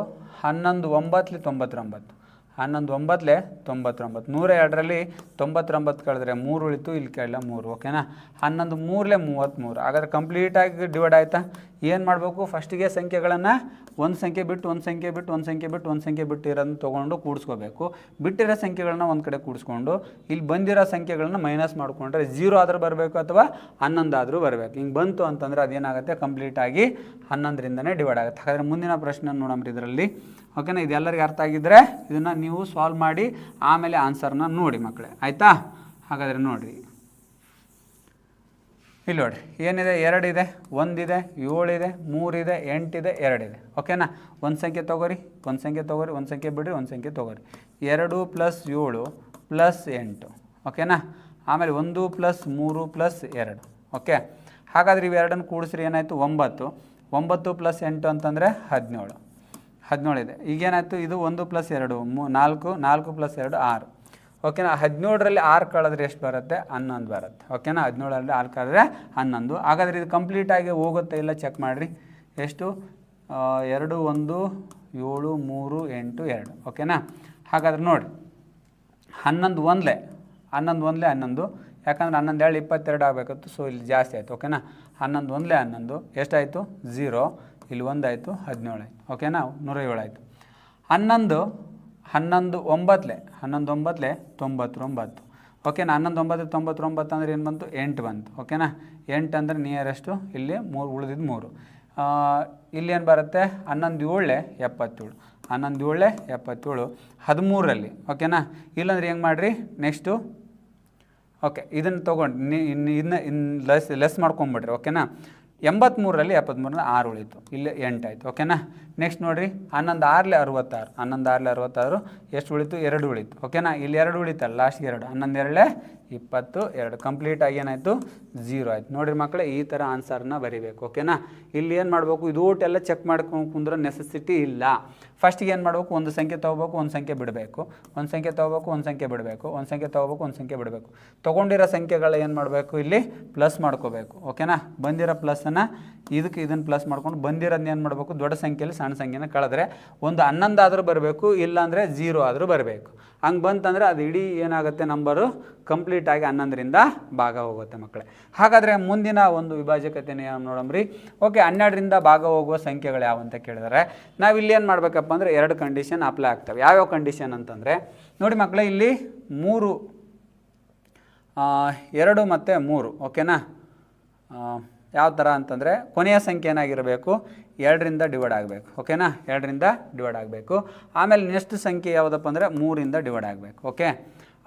ಹನ್ನೊಂದು ಒಂಬತ್ತಲಿ ತೊಂಬತ್ತೊಂಬತ್ತು. ಹನ್ನೊಂದು ಒಂಬತ್ತಲೆ ತೊಂಬತ್ತೊಂಬತ್ತು. ನೂರ ಎರಡರಲ್ಲಿ ತೊಂಬತ್ತೊಂಬತ್ತು ಕಳೆದ್ರೆ ಮೂರು ಉಳಿತು, ಇಲ್ಲಿ ಕೇಳಲ್ಲ ಮೂರು. ಓಕೆನಾ ಹನ್ನೊಂದು ಮೂರಲೆ ಮೂವತ್ತ್ಮೂರು ಹಾಗಾದ್ರೆ ಕಂಪ್ಲೀಟಾಗಿ ಡಿವೈಡ್ ಆಯಿತಾ? ಏನು ಮಾಡಬೇಕು? ಫಸ್ಟಿಗೆ ಸಂಖ್ಯೆಗಳನ್ನು ಒಂದು ಸಂಖ್ಯೆ ಬಿಟ್ಟು ಒಂದು ಸಂಖ್ಯೆ ಬಿಟ್ಟು ಒಂದು ಸಂಖ್ಯೆ ಬಿಟ್ಟು ಒಂದು ಸಂಖ್ಯೆ ಬಿಟ್ಟು ಇರೋದನ್ನು ತೊಗೊಂಡು ಕೂಡಿಸ್ಕೋಬೇಕು. ಬಿಟ್ಟಿರೋ ಸಂಖ್ಯೆಗಳನ್ನ ಒಂದು ಕಡೆ ಕೂಡಿಸ್ಕೊಂಡು, ಇಲ್ಲಿ ಬಂದಿರೋ ಸಂಖ್ಯೆಗಳನ್ನ ಮೈನಸ್ ಮಾಡಿಕೊಂಡ್ರೆ ಜೀರೋ ಆದರೂ ಬರಬೇಕು ಅಥವಾ ಹನ್ನೊಂದಾದರೂ ಬರಬೇಕು. ಹಿಂಗೆ ಬಂತು ಅಂತಂದರೆ ಅದೇನಾಗುತ್ತೆ? ಕಂಪ್ಲೀಟಾಗಿ ಹನ್ನೊಂದರಿಂದನೇ ಡಿವೈಡ್ ಆಗುತ್ತೆ. ಹಾಗಾದರೆ ಮುಂದಿನ ಪ್ರಶ್ನೆ ನೋಡಮ್ರಿ ಇದರಲ್ಲಿ. ಓಕೆನಾ ಇದೆಲ್ಲರಿಗೆ ಅರ್ಥ ಆಗಿದ್ದರೆ ಇದನ್ನು ನೀವು ಸಾಲ್ವ್ ಮಾಡಿ ಆಮೇಲೆ ಆನ್ಸರ್ನ ನೋಡಿ ಮಕ್ಕಳೇ ಆಯಿತಾ? ಹಾಗಾದರೆ ನೋಡಿರಿ. ಇಲ್ಲಿ ನೋಡಿ, ಏನಿದೆ? ಎರಡಿದೆ, ಒಂದಿದೆ, ಏಳಿದೆ, ಮೂರಿದೆ, ಎಂಟಿದೆ, ಎರಡಿದೆ. ಓಕೆನಾ? ಒಂದು ಸಂಖ್ಯೆ ತೊಗೋರಿ, ಒಂದು ಸಂಖ್ಯೆ ತೊಗೋರಿ, ಒಂದು ಸಂಖ್ಯೆ ಬಿಡ್ರಿ, ಒಂದು ಸಂಖ್ಯೆ ತೊಗೋರಿ. ಎರಡು ಪ್ಲಸ್ ಏಳು ಪ್ಲಸ್ ಎಂಟು. ಓಕೆನಾ? ಆಮೇಲೆ ಒಂದು ಪ್ಲಸ್ ಮೂರು ಪ್ಲಸ್ ಎರಡು. ಓಕೆ? ಹಾಗಾದ್ರೆ ಇವೆರಡನ್ನು ಕೂಡಿಸ್ರಿ, ಏನಾಯಿತು? ಒಂಬತ್ತು. ಒಂಬತ್ತು ಪ್ಲಸ್ ಎಂಟು ಅಂತಂದರೆ ಹದಿನೇಳು. ಹದಿನೇಳು ಇದೆ ಈಗೇನಾಯಿತು? ಇದು ಒಂದು ಪ್ಲಸ್ ಎರಡು, ಮೂ ನಾಲ್ಕು ನಾಲ್ಕು ಪ್ಲಸ್ ಎರಡು, ಆರು. ಓಕೆನಾ? ಹದಿನೇಳರಲ್ಲಿ ಆರು ಕಳೆದ್ರೆ ಎಷ್ಟು ಬರುತ್ತೆ? ಹನ್ನೊಂದು ಬರುತ್ತೆ. ಓಕೆನಾ? ಹದಿನೇಳರಲ್ಲಿ ಆರು ಕಳೆದ್ರೆ ಹನ್ನೊಂದು. ಹಾಗಾದ್ರೆ ಇದು ಕಂಪ್ಲೀಟಾಗಿ ಹೋಗುತ್ತೆ ಇಲ್ಲ ಚೆಕ್ ಮಾಡಿರಿ. ಎಷ್ಟು? ಎರಡು, ಒಂದು, ಏಳು, ಮೂರು, ಎಂಟು, ಎರಡು. ಓಕೆನಾ? ಹಾಗಾದ್ರೆ ನೋಡಿ. ಹನ್ನೊಂದು ಒಂದಲೇ. ಹನ್ನೊಂದು ಒಂದಲೇ ಹನ್ನೊಂದು. ಯಾಕಂದ್ರೆ ಹನ್ನೊಂದು ಎರಡು ಇಪ್ಪತ್ತೆರಡು ಆಗಬೇಕಿತ್ತು ಸೊ ಇಲ್ಲಿ ಜಾಸ್ತಿ ಆಯಿತು. ಓಕೆನಾ? ಹನ್ನೊಂದು ಒಂದಲೇ ಹನ್ನೊಂದು. ಎಷ್ಟಾಯಿತು? ಝೀರೋ. ಇಲ್ಲಿ ಒಂದಾಯಿತು ಹದಿನೇಳು ಆಯಿತು ಓಕೆನಾ? ನೂರ ಏಳು ಆಯಿತು ಹನ್ನೊಂದು ಹನ್ನೊಂದು ಒಂಬತ್ತಲೆ ಹನ್ನೊಂದು ಒಂಬತ್ತಲೆ ತೊಂಬತ್ತೊಂಬತ್ತು. ಓಕೆನಾ ಹನ್ನೊಂದು ಒಂಬತ್ತು ತೊಂಬತ್ತೊಂಬತ್ತು ಅಂದರೆ ಏನು ಬಂತು? ಎಂಟು ಬಂತು. ಓಕೆನಾ ಎಂಟು ಅಂದರೆ ನಿಯರೆಸ್ಟು ಇಲ್ಲಿ ಮೂರು ಉಳಿದಿದ್ದು ಮೂರು. ಆ, ಇಲ್ಲಿ ಏನು ಬರುತ್ತೆ? ಹನ್ನೊಂದು ಏಳೆ ಎಪ್ಪತ್ತೇಳು. ಹನ್ನೊಂದು ಏಳೆ ಎಪ್ಪತ್ತೇಳು. ಹದಿಮೂರರಲ್ಲಿ. ಓಕೆನಾ ಇಲ್ಲಾಂದ್ರೆ ಹೆಂಗೆ ಮಾಡಿರಿ? ನೆಕ್ಸ್ಟು ಓಕೆ ಇದನ್ನು ತೊಗೊಂಡು ಇನ್ನು ಇನ್ನು ಇನ್ನು ಲೆಸ್ ಲೆಸ್ ಮಾಡ್ಕೊಂಬಿಡ್ರಿ. ಓಕೆನಾ ಎಂಬತ್ತ್ಮೂರರಲ್ಲಿ ಎಪ್ಪತ್ತ್ಮೂರಲ್ಲಿ ಆರು ಉಳಿತು. ಇಲ್ಲಿ ಎಂಟಾಯಿತು. ಓಕೆನಾ ನೆಕ್ಸ್ಟ್ ನೋಡಿರಿ. ಹನ್ನೊಂದು ಆರಲೆ ಅರವತ್ತಾರು. ಹನ್ನೊಂದು ಆರಲೆ ಅರವತ್ತಾರು. ಎಷ್ಟು ಉಳಿತು? ಎರಡು ಉಳಿತು. ಓಕೆನಾ ಇಲ್ಲಿ ಎರಡು ಉಳಿತಲ್ಲ ಲಾಸ್ಟ್ಗೆ ಎರಡು. ಹನ್ನೊಂದು ಎರಡಲೆ ಇಪ್ಪತ್ತು ಎರಡು. ಕಂಪ್ಲೀಟಾಗಿ ಏನಾಯಿತು? ಝೀರೋ ಆಯ್ತು. ನೋಡಿರಿ ಮಕ್ಕಳೇ, ಈ ಥರ ಆನ್ಸರ್ನ ಬರಿಬೇಕು. ಓಕೆನಾ ಇಲ್ಲಿ ಏನು ಮಾಡಬೇಕು? ಇದು ಎಲ್ಲ ಚೆಕ್ ಮಾಡ್ಕೊಂಡು ಕುಂದ್ರೋ ನೆಸೆಸಿಟಿ ಇಲ್ಲ. ಫಸ್ಟಿಗೆ ಏನು ಮಾಡಬೇಕು? ಒಂದು ಸಂಖ್ಯೆ ತೊಗೋಬೇಕು, ಒಂದು ಸಂಖ್ಯೆ ಬಿಡಬೇಕು. ಒಂದು ಸಂಖ್ಯೆ ತೊಗೋಬೇಕು, ಒಂದು ಸಂಖ್ಯೆ ಬಿಡಬೇಕು. ಒಂದು ಸಂಖ್ಯೆ ತೊಗೋಬೇಕು, ಒಂದು ಸಂಖ್ಯೆ ಬಿಡಬೇಕು. ತೊಗೊಂಡಿರೋ ಸಂಖ್ಯೆಗಳು ಏನು ಮಾಡಬೇಕು ಇಲ್ಲಿ? ಪ್ಲಸ್ ಮಾಡ್ಕೋಬೇಕು. ಓಕೆನಾ ಬಂದಿರೋ ಪ್ಲಸ್ಸನ್ನು ಇದಕ್ಕೆ ಇದನ್ನು ಪ್ಲಸ್ ಮಾಡ್ಕೊಂಡು ಬಂದಿರೋದನ್ನ ಏನು ಮಾಡಬೇಕು? ದೊಡ್ಡ ಸಂಖ್ಯೆಯಲ್ಲಿ ಸಣ್ಣ ಸಂಖ್ಯೆನ ಕಳೆದ್ರೆ ಒಂದು ಹನ್ನೊಂದಾದರೂ ಬರಬೇಕು, ಇಲ್ಲಾಂದರೆ ಜೀರೋ ಆದರೂ ಬರಬೇಕು. ಹಂಗೆ ಬಂತಂದರೆ ಅದು ಇಡೀ ಏನಾಗುತ್ತೆ ನಂಬರು ಕಂಪ್ಲೀಟಾಗಿ ಹನ್ನೊಂದರಿಂದ ಭಾಗ ಹೋಗುತ್ತೆ ಮಕ್ಕಳೇ. ಹಾಗಾದರೆ ಮುಂದಿನ ಒಂದು ವಿಭಾಜಕತೆನ ನೋಡಮ್ರಿ ಓಕೆ ಹನ್ನೆರಡರಿಂದ ಭಾಗ ಹೋಗುವ ಸಂಖ್ಯೆಗಳು ಯಾವ ಅಂತ ಕೇಳಿದರೆ. ನಾವು ಇಲ್ಲಿ ಏನು ಮಾಡಬೇಕಪ್ಪ ಅಂದರೆ ಎರಡು ಕಂಡೀಷನ್ ಅಪ್ಲೈ ಆಗ್ತವೆ. ಯಾವ್ಯಾವ ಕಂಡೀಷನ್ ಅಂತಂದರೆ, ನೋಡಿ ಮಕ್ಕಳೇ, ಇಲ್ಲಿ ಮೂರು ಎರಡು ಮತ್ತು ಮೂರು ಓಕೆನಾ ಯಾವ ಥರ ಅಂತಂದರೆ ಕೊನೆಯ ಸಂಖ್ಯೆ ಏನಾಗಿರಬೇಕು? ಎರಡರಿಂದ ಡಿವೈಡ್ ಆಗಬೇಕು. ಓಕೆನಾ ಎರಡರಿಂದ ಡಿವೈಡ್ ಆಗಬೇಕು. ಆಮೇಲೆ ನೆಕ್ಸ್ಟ್ ಸಂಖ್ಯೆ ಯಾವುದಪ್ಪ ಅಂದರೆ ಮೂರಿಂದ ಡಿವೈಡ್ ಆಗಬೇಕು. ಓಕೆ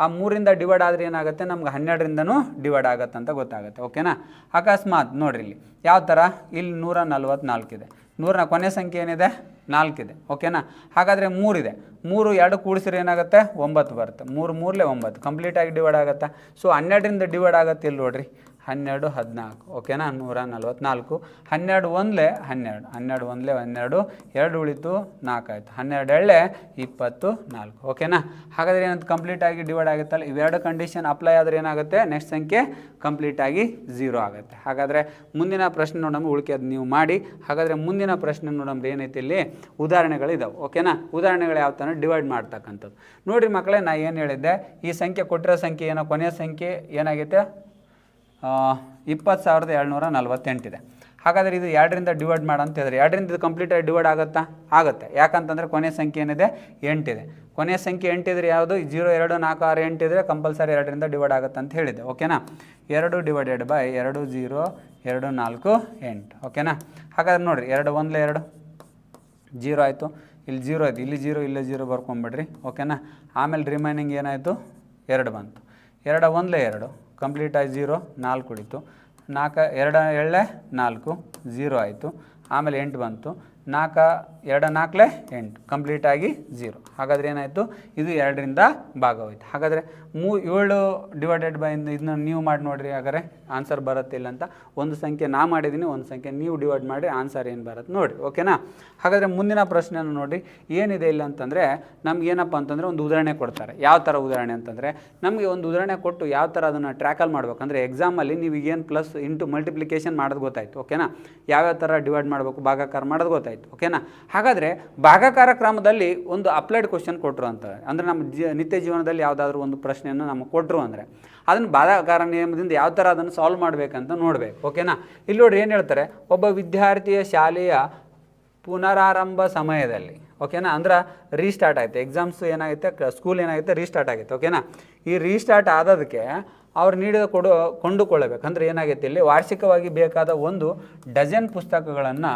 ಆ ಮೂರಿಂದ ಡಿವೈಡ್ ಆದರೆ ಏನಾಗುತ್ತೆ? ನಮ್ಗೆ ಹನ್ನೆರಡರಿಂದನೂ ಡಿವೈಡ್ ಆಗುತ್ತೆ ಅಂತ ಗೊತ್ತಾಗುತ್ತೆ. ಓಕೆನಾ ಅಕಸ್ಮಾತ್ ನೋಡ್ರಿ ಇಲ್ಲಿ. ಯಾವ ಥರ ಇಲ್ಲಿ ನೂರ ನಲ್ವತ್ನಾಲ್ಕಿದೆ ನೂರನ ಕೊನೆ ಸಂಖ್ಯೆ ಏನಿದೆ? ನಾಲ್ಕಿದೆ ಓಕೆನಾ ಹಾಗಾದರೆ ಮೂರಿದೆ ಮೂರು ಎರಡು ಕೂಡಿಸಿದ್ರೆ ಏನಾಗುತ್ತೆ? ಒಂಬತ್ತು ಬರುತ್ತೆ. ಮೂರು ಮೂರಲೇ ಒಂಬತ್ತು. ಕಂಪ್ಲೀಟಾಗಿ ಡಿವೈಡ್ ಆಗುತ್ತೆ? ಸೊ ಹನ್ನೆರಡರಿಂದ ಡಿವೈಡ್ ಆಗುತ್ತೆ ಇಲ್ಲಿ ನೋಡ್ರಿ. ಹನ್ನೆರಡು ಹದಿನಾಲ್ಕು. ಓಕೆನಾ ನೂರ ನಲ್ವತ್ನಾಲ್ಕು. ಹನ್ನೆರಡು ಒಂದಲೇ ಹನ್ನೆರಡು. ಹನ್ನೆರಡು ಒಂದಲೇ ಹನ್ನೆರಡು. ಎರಡು ಉಳಿತು ನಾಲ್ಕು ಆಯಿತು. ಹನ್ನೆರಡು ಎಳ್ಳೆ ಇಪ್ಪತ್ತು ನಾಲ್ಕು. ಓಕೆನಾ ಹಾಗಾದರೆ ಏನಂತ ಕಂಪ್ಲೀಟಾಗಿ ಡಿವೈಡ್ ಆಗುತ್ತಲ್ಲ? ಇವೆರಡು ಕಂಡೀಷನ್ ಅಪ್ಲೈ ಆದರೆ ಏನಾಗುತ್ತೆ? ನೆಕ್ಸ್ಟ್ ಸಂಖ್ಯೆ ಕಂಪ್ಲೀಟಾಗಿ ಝೀರೋ ಆಗುತ್ತೆ. ಹಾಗಾದರೆ ಮುಂದಿನ ಪ್ರಶ್ನೆ ನೋಡಮ್ಮ ಉಳ್ಕೆದು ನೀವು ಮಾಡಿ. ಹಾಗಾದರೆ ಮುಂದಿನ ಪ್ರಶ್ನೆ ನೋಡೋಣ ಏನೈತೆ ಇಲ್ಲಿ? ಉದಾಹರಣೆಗಳಿದ್ದಾವೆ ಓಕೆನಾ ಉದಾಹರಣೆಗಳು ಯಾವ ಥರ ಡಿವೈಡ್ ಮಾಡ್ತಕ್ಕಂಥದ್ದು. ನೋಡಿರಿ ಮಕ್ಕಳೇ ನಾ ಏನು ಹೇಳಿದ್ದೆ? ಈ ಸಂಖ್ಯೆ ಕೊಟ್ಟಿರೋ ಸಂಖ್ಯೆ ಏನೋ? ಕೊನೆಯ ಸಂಖ್ಯೆ ಏನಾಗೈತೆ? ಇಪ್ಪತ್ತು ಸಾವಿರದ ಏಳ್ನೂರ ನಲ್ವತ್ತೆಂಟಿದೆ ಹಾಗಾದರೆ ಇದು ಎರಡರಿಂದ ಡಿವೈಡ್ ಮಾಡು ಅಂತ ಹೇಳಿದ್ರೆ ಎರಡರಿಂದ ಇದು ಕಂಪ್ಲೀಟಾಗಿ ಡಿವೈಡ್ ಆಗುತ್ತಾ? ಆಗುತ್ತೆ. ಯಾಕಂತಂದರೆ ಕೊನೆಯ ಸಂಖ್ಯೆ ಏನಿದೆ? ಎಂಟಿದೆ ಕೊನೆಯ ಸಂಖ್ಯೆ ಎಂಟಿದ್ರೆ ಯಾವುದು? ಜೀರೋ ಎರಡು, ನಾಲ್ಕು, ಆರು ಎಂಟಿದ್ರೆ ಕಂಪಲ್ಸರಿ ಎರಡರಿಂದ ಡಿವೈಡ್ ಆಗುತ್ತೆ ಅಂತ ಹೇಳಿದೆ ಓಕೆನಾ ಎರಡು ಡಿವೈಡೆಡ್ ಬೈ ಎರಡು ಜೀರೋ ಎರಡು, ನಾಲ್ಕು, ಎಂಟು. ಓಕೆನಾ ಹಾಗಾದ್ರೆ ನೋಡಿರಿ, ಎರಡು, ಒಂದ್ಲೆ ಎರಡು? ಜೀರೋ ಆಯಿತು. ಇಲ್ಲಿ ಜೀರೋ ಆಯಿತು. ಇಲ್ಲಿ ಜೀರೋ ಇಲ್ಲೇ ಜೀರೋ ಬರ್ಕೊಂಬಿಡ್ರಿ. ಓಕೆನಾ ಆಮೇಲೆ ರಿಮೈನಿಂಗ್ ಏನಾಯಿತು? ಎರಡು ಬಂತು. ಎರಡು, ಒಂದಲೇ ಎರಡು. ಕಂಪ್ಲೀಟಾಗಿ ಝೀರೋ ನಾಲ್ಕು ಉಳಿತು. ನಾಲ್ಕು ಎರಡು ಎಳ್ಳೆ ನಾಲ್ಕು ಝೀರೋ ಆಯಿತು. ಆಮೇಲೆ ಎಂಟು ಬಂತು. ನಾಲ್ಕು ಎರಡು ನಾಲ್ಕಲೆ ಎಂಟು. ಕಂಪ್ಲೀಟಾಗಿ ಜೀರೋ ಹಾಗಾದರೆ ಏನಾಯಿತು? ಇದು ಎರಡರಿಂದ ಭಾಗವಾಯಿತು. ಹಾಗಾದರೆ ಮೂ, ಏಳು ಡಿವೈಡೆಡ್ ಬೈ ಇದನ್ನ ನೀವು ಮಾಡಿ ನೋಡಿರಿ ಹಾಗಾದ್ರೆ ಆನ್ಸರ್ ಬರುತ್ತಿಲ್ಲ ಅಂತ. ಒಂದು ಸಂಖ್ಯೆ ನಾ ಮಾಡಿದ್ದೀನಿ ಒಂದು ಸಂಖ್ಯೆ ನೀವು ಡಿವೈಡ್ ಮಾಡಿ ಆನ್ಸರ್ ಏನು ಬರುತ್ತೆ ನೋಡಿ ಓಕೆನಾ ಹಾಗಾದರೆ ಮುಂದಿನ ಪ್ರಶ್ನೆಯನ್ನು ನೋಡಿ ಏನಿದೆ ಇಲ್ಲ ಅಂತಂದರೆ ನಮ್ಗೆ ಏನಪ್ಪ ಅಂತಂದರೆ ಒಂದು ಉದಾಹರಣೆ ಕೊಡ್ತಾರೆ. ಯಾವ ಥರ ಉದಾಹರಣೆ ಅಂತಂದರೆ ನಮಗೆ ಒಂದು ಉದಾಹರಣೆ ಕೊಟ್ಟು ಯಾವ ಥರ ಅದನ್ನು ಟ್ರ್ಯಾಕಲ್ ಮಾಡ್ಬೇಕಂದ್ರೆ ಎಕ್ಸಾಮಲ್ಲಿ ನೀವು ಏನು ಪ್ಲಸ್ ಇಂಟು ಮಲ್ಟಿಪ್ಲಿಕೇಶನ್ ಮಾಡೋದು ಗೊತ್ತಾಯ್ತು ಓಕೆನಾ ಯಾವ್ಯಾವ ಥರ ಡಿವೈಡ್ ಮಾಡಬೇಕು, ಭಾಗಾಕಾರ ಮಾಡೋದು ಗೊತ್ತಾಯ್ತು. ಓಕೆನಾ ಹಾಗಾದರೆ ಭಾಗಾಕಾರ ಕ್ರಮದಲ್ಲಿ ಒಂದು ಅಪ್ಲೈಡ್ ಕ್ವಶನ್ ಕೊಟ್ಟರು ಅಂತ. ಅಂದರೆ ನಮ್ಮ ಜಿ, ನಿತ್ಯ ಜೀವನದಲ್ಲಿ ಯಾವುದಾದ್ರೂ ಒಂದು ಪ್ರಶ್ನೆಯನ್ನು ನಮಗೆ ಕೊಟ್ಟರು ಅಂದರೆ. ಅದನ್ನು ಭಾಗಾಕಾರ ನಿಯಮದಿಂದ ಯಾವ ಥರ ಅದನ್ನು ಸಾಲ್ವ್ ಮಾಡಬೇಕಂತ ನೋಡಬೇಕು ಓಕೆನಾ ಇಲ್ಲಿ ನೋಡ್ರಿ ಏನು ಹೇಳ್ತಾರೆ? ಒಬ್ಬ ವಿದ್ಯಾರ್ಥಿಯ ಶಾಲೆಯ ಪುನರಾರಂಭ ಸಮಯದಲ್ಲಿ ಓಕೆನಾ ಅಂದ್ರೆ ರೀಸ್ಟಾರ್ಟ್ ಆಯಿತು. ಎಕ್ಸಾಮ್ಸ್ ಏನಾಗುತ್ತೆ? ಸ್ಕೂಲ್ ಏನಾಗುತ್ತೆ? ರೀಸ್ಟಾರ್ಟ್ ಆಗುತ್ತೆ ಓಕೆನಾ ಈ ರೀಸ್ಟಾರ್ಟ್ ಆದದಕ್ಕೆ ಅವ್ರು ನೀಡಿದ ಕೊಡು, ಕೊಂಡುಕೊಳ್ಳಬೇಕು. ಅಂದರೆ ಏನಾಗೈತೆ ಇಲ್ಲಿ? ವಾರ್ಷಿಕವಾಗಿ ಬೇಕಾದ ಒಂದು ಡಜನ್ ಪುಸ್ತಕಗಳನ್ನು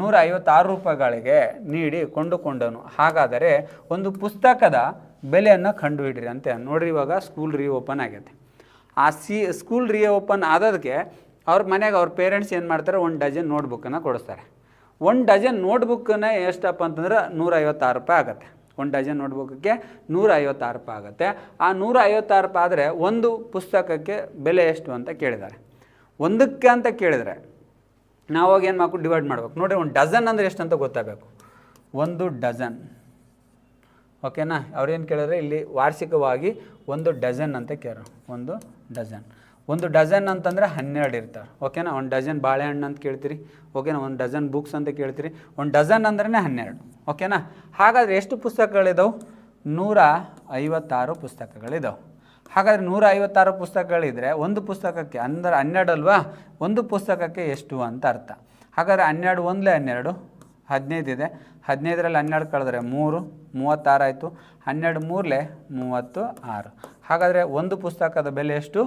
ನೂರ ಐವತ್ತಾರು ರೂಪಾಯಿಗಳಿಗೆ ನೀಡಿ ಕೊಂಡುಕೊಂಡನು. ಹಾಗಾದರೆ ಒಂದು ಪುಸ್ತಕದ ಬೆಲೆಯನ್ನು ಕಂಡುಹಿಡಿರಿ ಅಂತೆ ನೋಡ್ರಿ ಇವಾಗ ಸ್ಕೂಲ್ ರೀ ಓಪನ್ ಆಗೈತೆ. ಆ ಸಿ ಸ್ಕೂಲ್ ರೀಓಪನ್ ಆದದಕ್ಕೆ ಅವ್ರ ಮನೆಗೆ ಅವ್ರ ಪೇರೆಂಟ್ಸ್ ಏನು ಮಾಡ್ತಾರೆ? ಒಂದು ಡಜನ್ ನೋಟ್ಬುಕ್ಕನ್ನು ಕೊಡಿಸ್ತಾರೆ. ಒಂದು ಡಜನ್ ನೋಟ್ಬುಕ್ಕನ್ನ ಎಷ್ಟಪ್ಪ ಅಂತಂದ್ರೆ ನೂರ ಐವತ್ತಾರು ರೂಪಾಯಿ ಆಗುತ್ತೆ. ಒಂದು ಡಜನ್ ನೋಟ್ಬುಕ್ಕಿಗೆ ನೂರ ಐವತ್ತಾರು ರೂಪಾಯಿ ಆಗುತ್ತೆ. ಆ ನೂರ ಐವತ್ತಾರು ರೂಪಾಯಿ ಆದರೆ ಒಂದು ಪುಸ್ತಕಕ್ಕೆ ಬೆಲೆ ಎಷ್ಟು ಅಂತ ಕೇಳಿದ್ದಾರೆ. ಒಂದಕ್ಕೆ ಅಂತ ಕೇಳಿದರೆ ನಾವು ಹೋಗಿ ಏನು ಮಾಡ್ಬೇಕು ಡಿವೈಡ್ ಮಾಡ್ಬೇಕು. ನೋಡಿ ಒಂದು ಡಜನ್ ಅಂದರೆ ಎಷ್ಟು ಅಂತ ಗೊತ್ತಾಗಬೇಕು. ಒಂದು ಡಜನ್ ಓಕೆನಾ ಅವ್ರೇನು ಕೇಳಿದ್ರೆ ಇಲ್ಲಿ ವಾರ್ಷಿಕವಾಗಿ ಒಂದು ಡಜನ್ ಅಂತ ಕೇಳೋ ಒಂದು ಡಜನ್ ಒಂದು ಡಜನ್ ಅಂತಂದರೆ ಹನ್ನೆರಡು ಇರ್ತಾರೆ ಓಕೆನಾ ಒಂದು ಡಜನ್ ಬಾಳೆಹಣ್ಣು ಅಂತ ಕೇಳ್ತೀರಿ. ಓಕೆನಾ ಒಂದು ಡಜನ್ ಬುಕ್ಸ್ ಅಂತ ಕೇಳ್ತೀರಿ. ಒಂದು ಡಜನ್ ಅಂದ್ರೇ ಹನ್ನೆರಡು. ಓಕೆನಾ ಹಾಗಾದರೆ ಎಷ್ಟು ಪುಸ್ತಕಗಳಿದಾವೆ? ನೂರ ಐವತ್ತಾರು ಪುಸ್ತಕಗಳಿದಾವೆ. ಹಾಗಾದರೆ ನೂರ ಐವತ್ತಾರು ಪುಸ್ತಕಗಳಿದ್ರೆ ಒಂದು ಪುಸ್ತಕಕ್ಕೆ ಅಂದರೆ ಹನ್ನೆರಡು ಅಲ್ವಾ? ಒಂದು ಪುಸ್ತಕಕ್ಕೆ ಎಷ್ಟು ಅಂತ ಅರ್ಥ. ಹಾಗಾದರೆ ಹನ್ನೆರಡು ಒಂದಲೇ ಹನ್ನೆರಡು? ಹದಿನೈದು ಇದೆ. ಹದಿನೈದರಲ್ಲಿ ಹನ್ನೆರಡು ಕಳೆದ್ರೆ ಮೂರು, ಮೂವತ್ತಾರು ಆಯಿತು. ಹನ್ನೆರಡು ಮೂರಲೆ ಮೂವತ್ತು ಆರು. ಹಾಗಾದರೆ ಒಂದು ಪುಸ್ತಕದ ಬೆಲೆ ಎಷ್ಟು?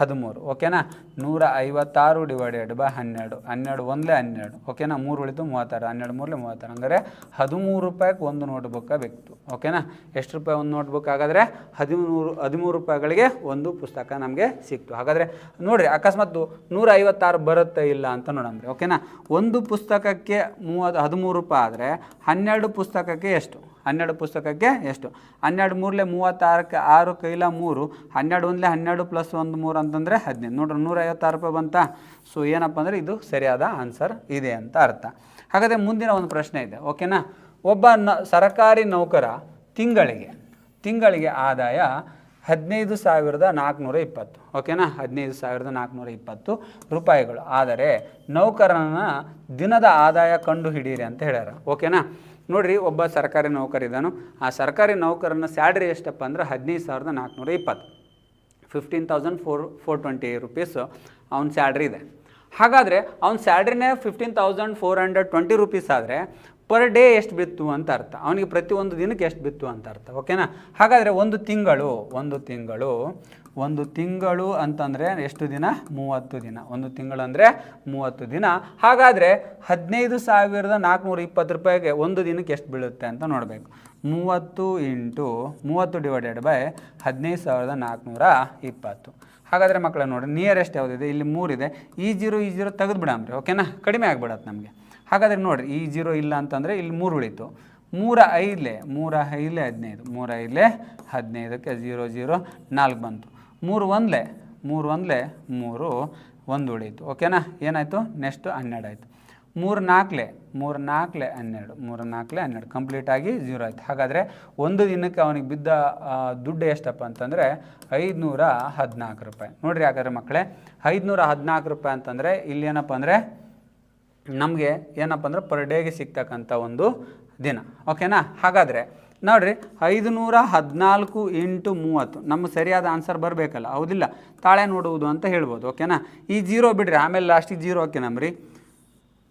ಹದಿಮೂರು, ಓಕೆನಾ? ನೂರ ಐವತ್ತಾರು ಡಿವೈಡೆಡ್ ಬೈ ಹನ್ನೆರಡು. ಹನ್ನೆರಡು ಒಂದಲೇ ಹನ್ನೆರಡು, ಓಕೆನಾ? ಮೂರು ಉಳಿದು ಮೂವತ್ತಾರು, ಹನ್ನೆರಡು ಮೂರಲೆ ಮೂವತ್ತಾರು. ಹಂಗಾರೆ ಹದಿಮೂರು ರೂಪಾಯಿಗೆ ಒಂದು ನೋಟ್ ಬುಕ್ ಬೇಕಿತ್ತು, ಓಕೆನಾ? ಎಷ್ಟು ರೂಪಾಯಿ ಒಂದು ನೋಟ್ ಬುಕ್ ಹಾಗಾದರೆ? ಹದಿಮೂರು ಹದಿಮೂರು ರೂಪಾಯಿಗಳಿಗೆ ಒಂದು ಪುಸ್ತಕ ನಮಗೆ ಸಿಕ್ತು. ಹಾಗಾದರೆ ನೋಡಿರಿ ಅಕಸ್ಮಾತ್ ನೂರ ಐವತ್ತಾರು ಬರುತ್ತೆ ಇಲ್ಲ ಅಂತ ನೋಡಂದ್ರೆ ಓಕೆನಾ? ಒಂದು ಪುಸ್ತಕಕ್ಕೆ ಮೂವತ್ತು, ಹದಿಮೂರು ರೂಪಾಯಿ ಆದರೆ ಹನ್ನೆರಡು ಪುಸ್ತಕಕ್ಕೆ ಎಷ್ಟು? ಹನ್ನೆರಡು ಪುಸ್ತಕಕ್ಕೆ ಎಷ್ಟು? ಹನ್ನೆರಡು ಮೂರಲೆ ಮೂವತ್ತಾರಕ್ಕೆ ಆರು ಕೈಲ ಮೂರು. ಹನ್ನೆರಡು ಒಂದಲೇ ಹನ್ನೆರಡು ಪ್ಲಸ್ ಒಂದು ಮೂರು ಅಂತಂದರೆ ಹದಿನೈದು. ನೋಡ್ರಿ ನೂರ ಐವತ್ತಾರು ರೂಪಾಯಿ ಬಂತಾ? ಸೊ ಏನಪ್ಪ ಅಂದರೆ ಇದು ಸರಿಯಾದ ಆನ್ಸರ್ ಇದೆ ಅಂತ ಅರ್ಥ. ಹಾಗಾದರೆ ಮುಂದಿನ ಒಂದು ಪ್ರಶ್ನೆ ಇದೆ ಓಕೆನಾ ಒಬ್ಬ ನ, ಸರ್ಕಾರಿ ನೌಕರ ತಿಂಗಳಿಗೆ ತಿಂಗಳಿಗೆ ಆದಾಯ ಹದಿನೈದು ಸಾವಿರದ ನಾಲ್ಕುನೂರ ಇಪ್ಪತ್ತು. ಓಕೆನಾ ಹದಿನೈದು ಸಾವಿರದ ನಾಲ್ಕುನೂರ ಇಪ್ಪತ್ತು ರೂಪಾಯಿಗಳು. ಆದರೆ ನೌಕರನ ದಿನದ ಆದಾಯ ಕಂಡು ಅಂತ ಹೇಳ್ಯಾರ. ಓಕೆನಾ ನೋಡ್ರಿ, ಒಬ್ಬ ಸರ್ಕಾರಿ ನೌಕರಿದಾನು ಆ ಸರ್ಕಾರಿ ನೌಕರನ ಸ್ಯಾಲ್ರಿ ಎಷ್ಟಪ್ಪ ಅಂದ್ರೆ ಹದಿನೈದು ಸಾವಿರದ ನಾಲ್ಕುನೂರ ಇಪ್ಪತ್ತು. Fifteen thousand four four twenty rupees ಅವ್ನ ಸ್ಯಾಲ್ರಿ ಇದೆ. ಹಾಗಾದರೆ ಅವ್ನ ಸ್ಯಾಲ್ರಿನೇ fifteen thousand four hundred twenty rupees ಆದರೆ ಪರ್ ಡೇ ಎಷ್ಟು ಬಿತ್ತು ಅಂತ ಅರ್ಥ. ಅವನಿಗೆ ಪ್ರತಿಯೊಂದು ದಿನಕ್ಕೆ ಎಷ್ಟು ಬಿತ್ತು ಅಂತ ಅರ್ಥ. ಓಕೆನಾ ಹಾಗಾದರೆ ಒಂದು ತಿಂಗಳು ಒಂದು ತಿಂಗಳು ಒಂದು ತಿಂಗಳು ಅಂತಂದರೆ ಎಷ್ಟು ದಿನ? ಮೂವತ್ತು ದಿನ. ಒಂದು ತಿಂಗಳು ಅಂದರೆ ಮೂವತ್ತು ದಿನ. ಹಾಗಾದರೆ ಹದಿನೈದು ಸಾವಿರದ ನಾಲ್ಕುನೂರ ಇಪ್ಪತ್ತು ರೂಪಾಯಿಗೆ ಒಂದು ದಿನಕ್ಕೆ ಎಷ್ಟು ಬೀಳುತ್ತೆ ಅಂತ ನೋಡಬೇಕು. ಮೂವತ್ತು ಇಂಟು ಮೂವತ್ತು ಡಿವೈಡೆಡ್ ಬೈ ಹದಿನೈದು ಸಾವಿರದ ನಾಲ್ಕುನೂರ ಇಪ್ಪತ್ತು. ಹಾಗಾದರೆ ಮಕ್ಕಳ ನೋಡಿ ನಿಯರೆಸ್ಟ್ ಯಾವುದಿದೆ? ಇಲ್ಲಿ ಮೂರಿದೆ ಈ ಜೀರೋ ಈ ಜೀರೋ ತೆಗೆದು ಬಿಡಮ್ರಿ ಓಕೆನಾ ಕಡಿಮೆ ಆಗ್ಬಿಡತ್ತೆ ನಮಗೆ. ಹಾಗಾದರೆ ನೋಡಿರಿ ಈ ಜೀರೋ ಇಲ್ಲ ಅಂತಂದರೆ ಇಲ್ಲಿ ಮೂರು ಉಳಿತು. ಮೂರ ಐದಲೆ ಮೂರ ಐದಲೆ ಹದಿನೈದು, ಮೂರ ಐದಲೆ ಹದಿನೈದಕ್ಕೆ ಜೀರೋ ಜೀರೋ ನಾಲ್ಕು ಬಂತು. ಮೂರು ಒಂದ್ಲೆ, ಮೂರು ಒಂದಲೆ, ಮೂರು ಒಂದು ಉಳೀತು. ಓಕೆನಾ? ಏನಾಯಿತು? ನೆಕ್ಸ್ಟ್ ಹನ್ನೆರಡು ಆಯಿತು. ಮೂರು ನಾಲ್ಕಲೆ ಮೂರು ನಾಲ್ಕಲೆ ಹನ್ನೆರಡು, ಮೂರು ನಾಲ್ಕಲೆ ಹನ್ನೆರಡು. ಕಂಪ್ಲೀಟಾಗಿ ಝೀರೋ ಆಯಿತು. ಹಾಗಾದರೆ ಒಂದು ದಿನಕ್ಕೆ ಅವನಿಗೆ ಬಿದ್ದ ದುಡ್ಡು ಎಷ್ಟಪ್ಪ ಅಂತಂದರೆ ಐದುನೂರ ಹದಿನಾಲ್ಕು ರೂಪಾಯಿ. ನೋಡಿರಿ ಹಾಗಾದ್ರೆ ಮಕ್ಕಳೇ, ಐದುನೂರ ಹದಿನಾಲ್ಕು ರೂಪಾಯಿ ಅಂತಂದರೆ ಇಲ್ಲಿ ಏನಪ್ಪ ಅಂದರೆ ನಮಗೆ ಏನಪ್ಪ ಅಂದರೆ ಪರ್ ಡೇಗೆ ಸಿಗ್ತಕ್ಕಂಥ ಒಂದು ದಿನ. ಓಕೆನಾ? ಹಾಗಾದರೆ ನೋಡ್ರಿ ಐದುನೂರ ಹದಿನಾಲ್ಕು ಇಂಟು ಮೂವತ್ತು. ನಮ್ಮ ಸರಿಯಾದ ಆನ್ಸರ್ ಬರಬೇಕಲ್ಲ, ಹೌದಿಲ್ಲ? ತಾಳೆ ನೋಡುವುದು ಅಂತ ಹೇಳ್ಬೋದು ಓಕೆನಾ ಈ ಜೀರೋ ಬಿಡ್ರಿ, ಆಮೇಲೆ ಲಾಸ್ಟಿಗೆ ಜೀರೋ ಓಕೆ ನಮ್ರಿ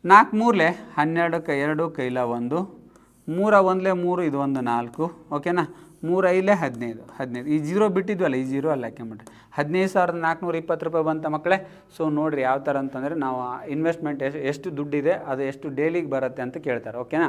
ನಾಲ್ಕು ಮೂರಲೆ ಹನ್ನೆರಡಕ್ಕೆ ಎರಡು, ಕೈಲ ಒಂದು. ಮೂರ ಒಂದಲೆ ಮೂರು, ಇದು ಒಂದು ನಾಲ್ಕು ಓಕೆನಾ ಮೂರೈಲೆ ಹದಿನೈದು ಹದಿನೈದು. ಈ ಜೀರೋ ಬಿಟ್ಟಿದ್ವಲ್ಲ, ಈ ಜೀರೋ ಅಲ್ಲಿ ಹಾಕ್ಕೊಂಬಿಟ್ರಿ ಹದಿನೈದು ಸಾವಿರದ ನಾಲ್ಕುನೂರ ಇಪ್ಪತ್ತು ರೂಪಾಯಿ ಬಂತ ಮಕ್ಕಳೇ. ಸೊ ನೋಡಿರಿ ಯಾವ ಥರ ಅಂತಂದರೆ ನಾವು ಇನ್ವೆಸ್ಟ್ಮೆಂಟ್ ಎಷ್ಟು ಎಷ್ಟು ದುಡ್ಡಿದೆ, ಅದು ಎಷ್ಟು ಡೈಲಿಗೆ ಬರುತ್ತೆ ಅಂತ ಕೇಳ್ತಾರೆ ಓಕೆನಾ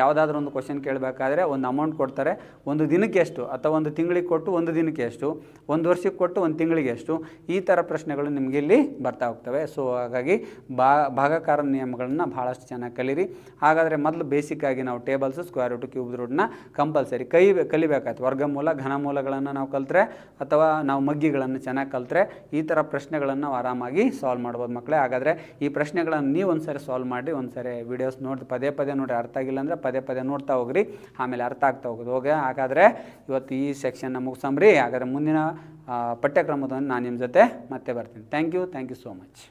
ಯಾವುದಾದ್ರೂ ಒಂದು ಕ್ವಶನ್ ಕೇಳಬೇಕಾದ್ರೆ ಒಂದು ಅಮೌಂಟ್ ಕೊಡ್ತಾರೆ. ಒಂದು ದಿನಕ್ಕೆ ಎಷ್ಟು? ಅಥವಾ ಒಂದು ತಿಂಗಳಿಗೆ ಕೊಟ್ಟು ಒಂದು ದಿನಕ್ಕೆ ಎಷ್ಟು? ಒಂದು ವರ್ಷಕ್ಕೆ ಕೊಟ್ಟು ಒಂದು ತಿಂಗಳಿಗೆ ಎಷ್ಟು? ಈ ಥರ ಪ್ರಶ್ನೆಗಳು ನಿಮಗೆ ಇಲ್ಲಿ ಬರ್ತಾ ಹೋಗ್ತವೆ. ಸೊ ಹಾಗಾಗಿ ಬಾ ಭಾಗಕಾರ ನಿಯಮಗಳನ್ನು ಭಾಳಷ್ಟು ಚೆನ್ನಾಗಿ ಕಲೀರಿ. ಹಾಗಾದರೆ ಮೊದಲು ಬೇಸಿಕ್ಕಾಗಿ ನಾವು ಟೇಬಲ್ಸ್ ಸ್ಕ್ವೇರ್ ರೂಟು ಕ್ಯೂಬ್ ರೂಟ್ನ ಕಂಪಲ್ಸರಿ ಕೈ, ಕಲಿಬೇಕಾಯ್ತು. ವರ್ಗಮೂಲ, ಘನಮೂಲಗಳನ್ನು ನಾವು ಕಲಿತ್ರೆ ಅಥವಾ ನಾವು ಮಗ್ಗಿಗಳನ್ನು ಚೆನ್ನಾಗಿ ಕಲಿತ್ರೆ ಈ ಥರ ಪ್ರಶ್ನೆಗಳನ್ನು ಆರಾಮಾಗಿ ಸಾಲ್ವ್ ಮಾಡ್ಬೋದು ಮಕ್ಕಳೇ ಹಾಗಾದರೆ ಈ ಪ್ರಶ್ನೆಗಳನ್ನು ನೀವು ಒಂದ್ಸರಿ ಸಾಲ್ವ್ ಮಾಡಿ ಒಂದ್ಸರಿ ವಿಡಿಯೋಸ್ ನೋಡಿ ಪದೇ ಪದೇ ನೋಡಿ ಅರ್ಥ ಆಗಿಲ್ಲ ಅಂದರೆ ಪದೇ ಪದೇ ನೋಡ್ತಾ ಹೋಗ್ರಿ, ಆಮೇಲೆ ಅರ್ಥ ಆಗ್ತಾ ಹೋಗೋದು ಹೋಗಿ ಹಾಗಾದರೆ ಇವತ್ತು ಈ ಸೆಕ್ಷನ್ನ ಮುಗಿಸಂಬ್ರಿ ಹಾಗಾದರೆ ಮುಂದಿನ ಪಠ್ಯಕ್ರಮದನ್ನು ನಾನು ನಿಮ್ಮ ಜೊತೆ ಮತ್ತೆ ಬರ್ತೀನಿ. Thank you thank you so much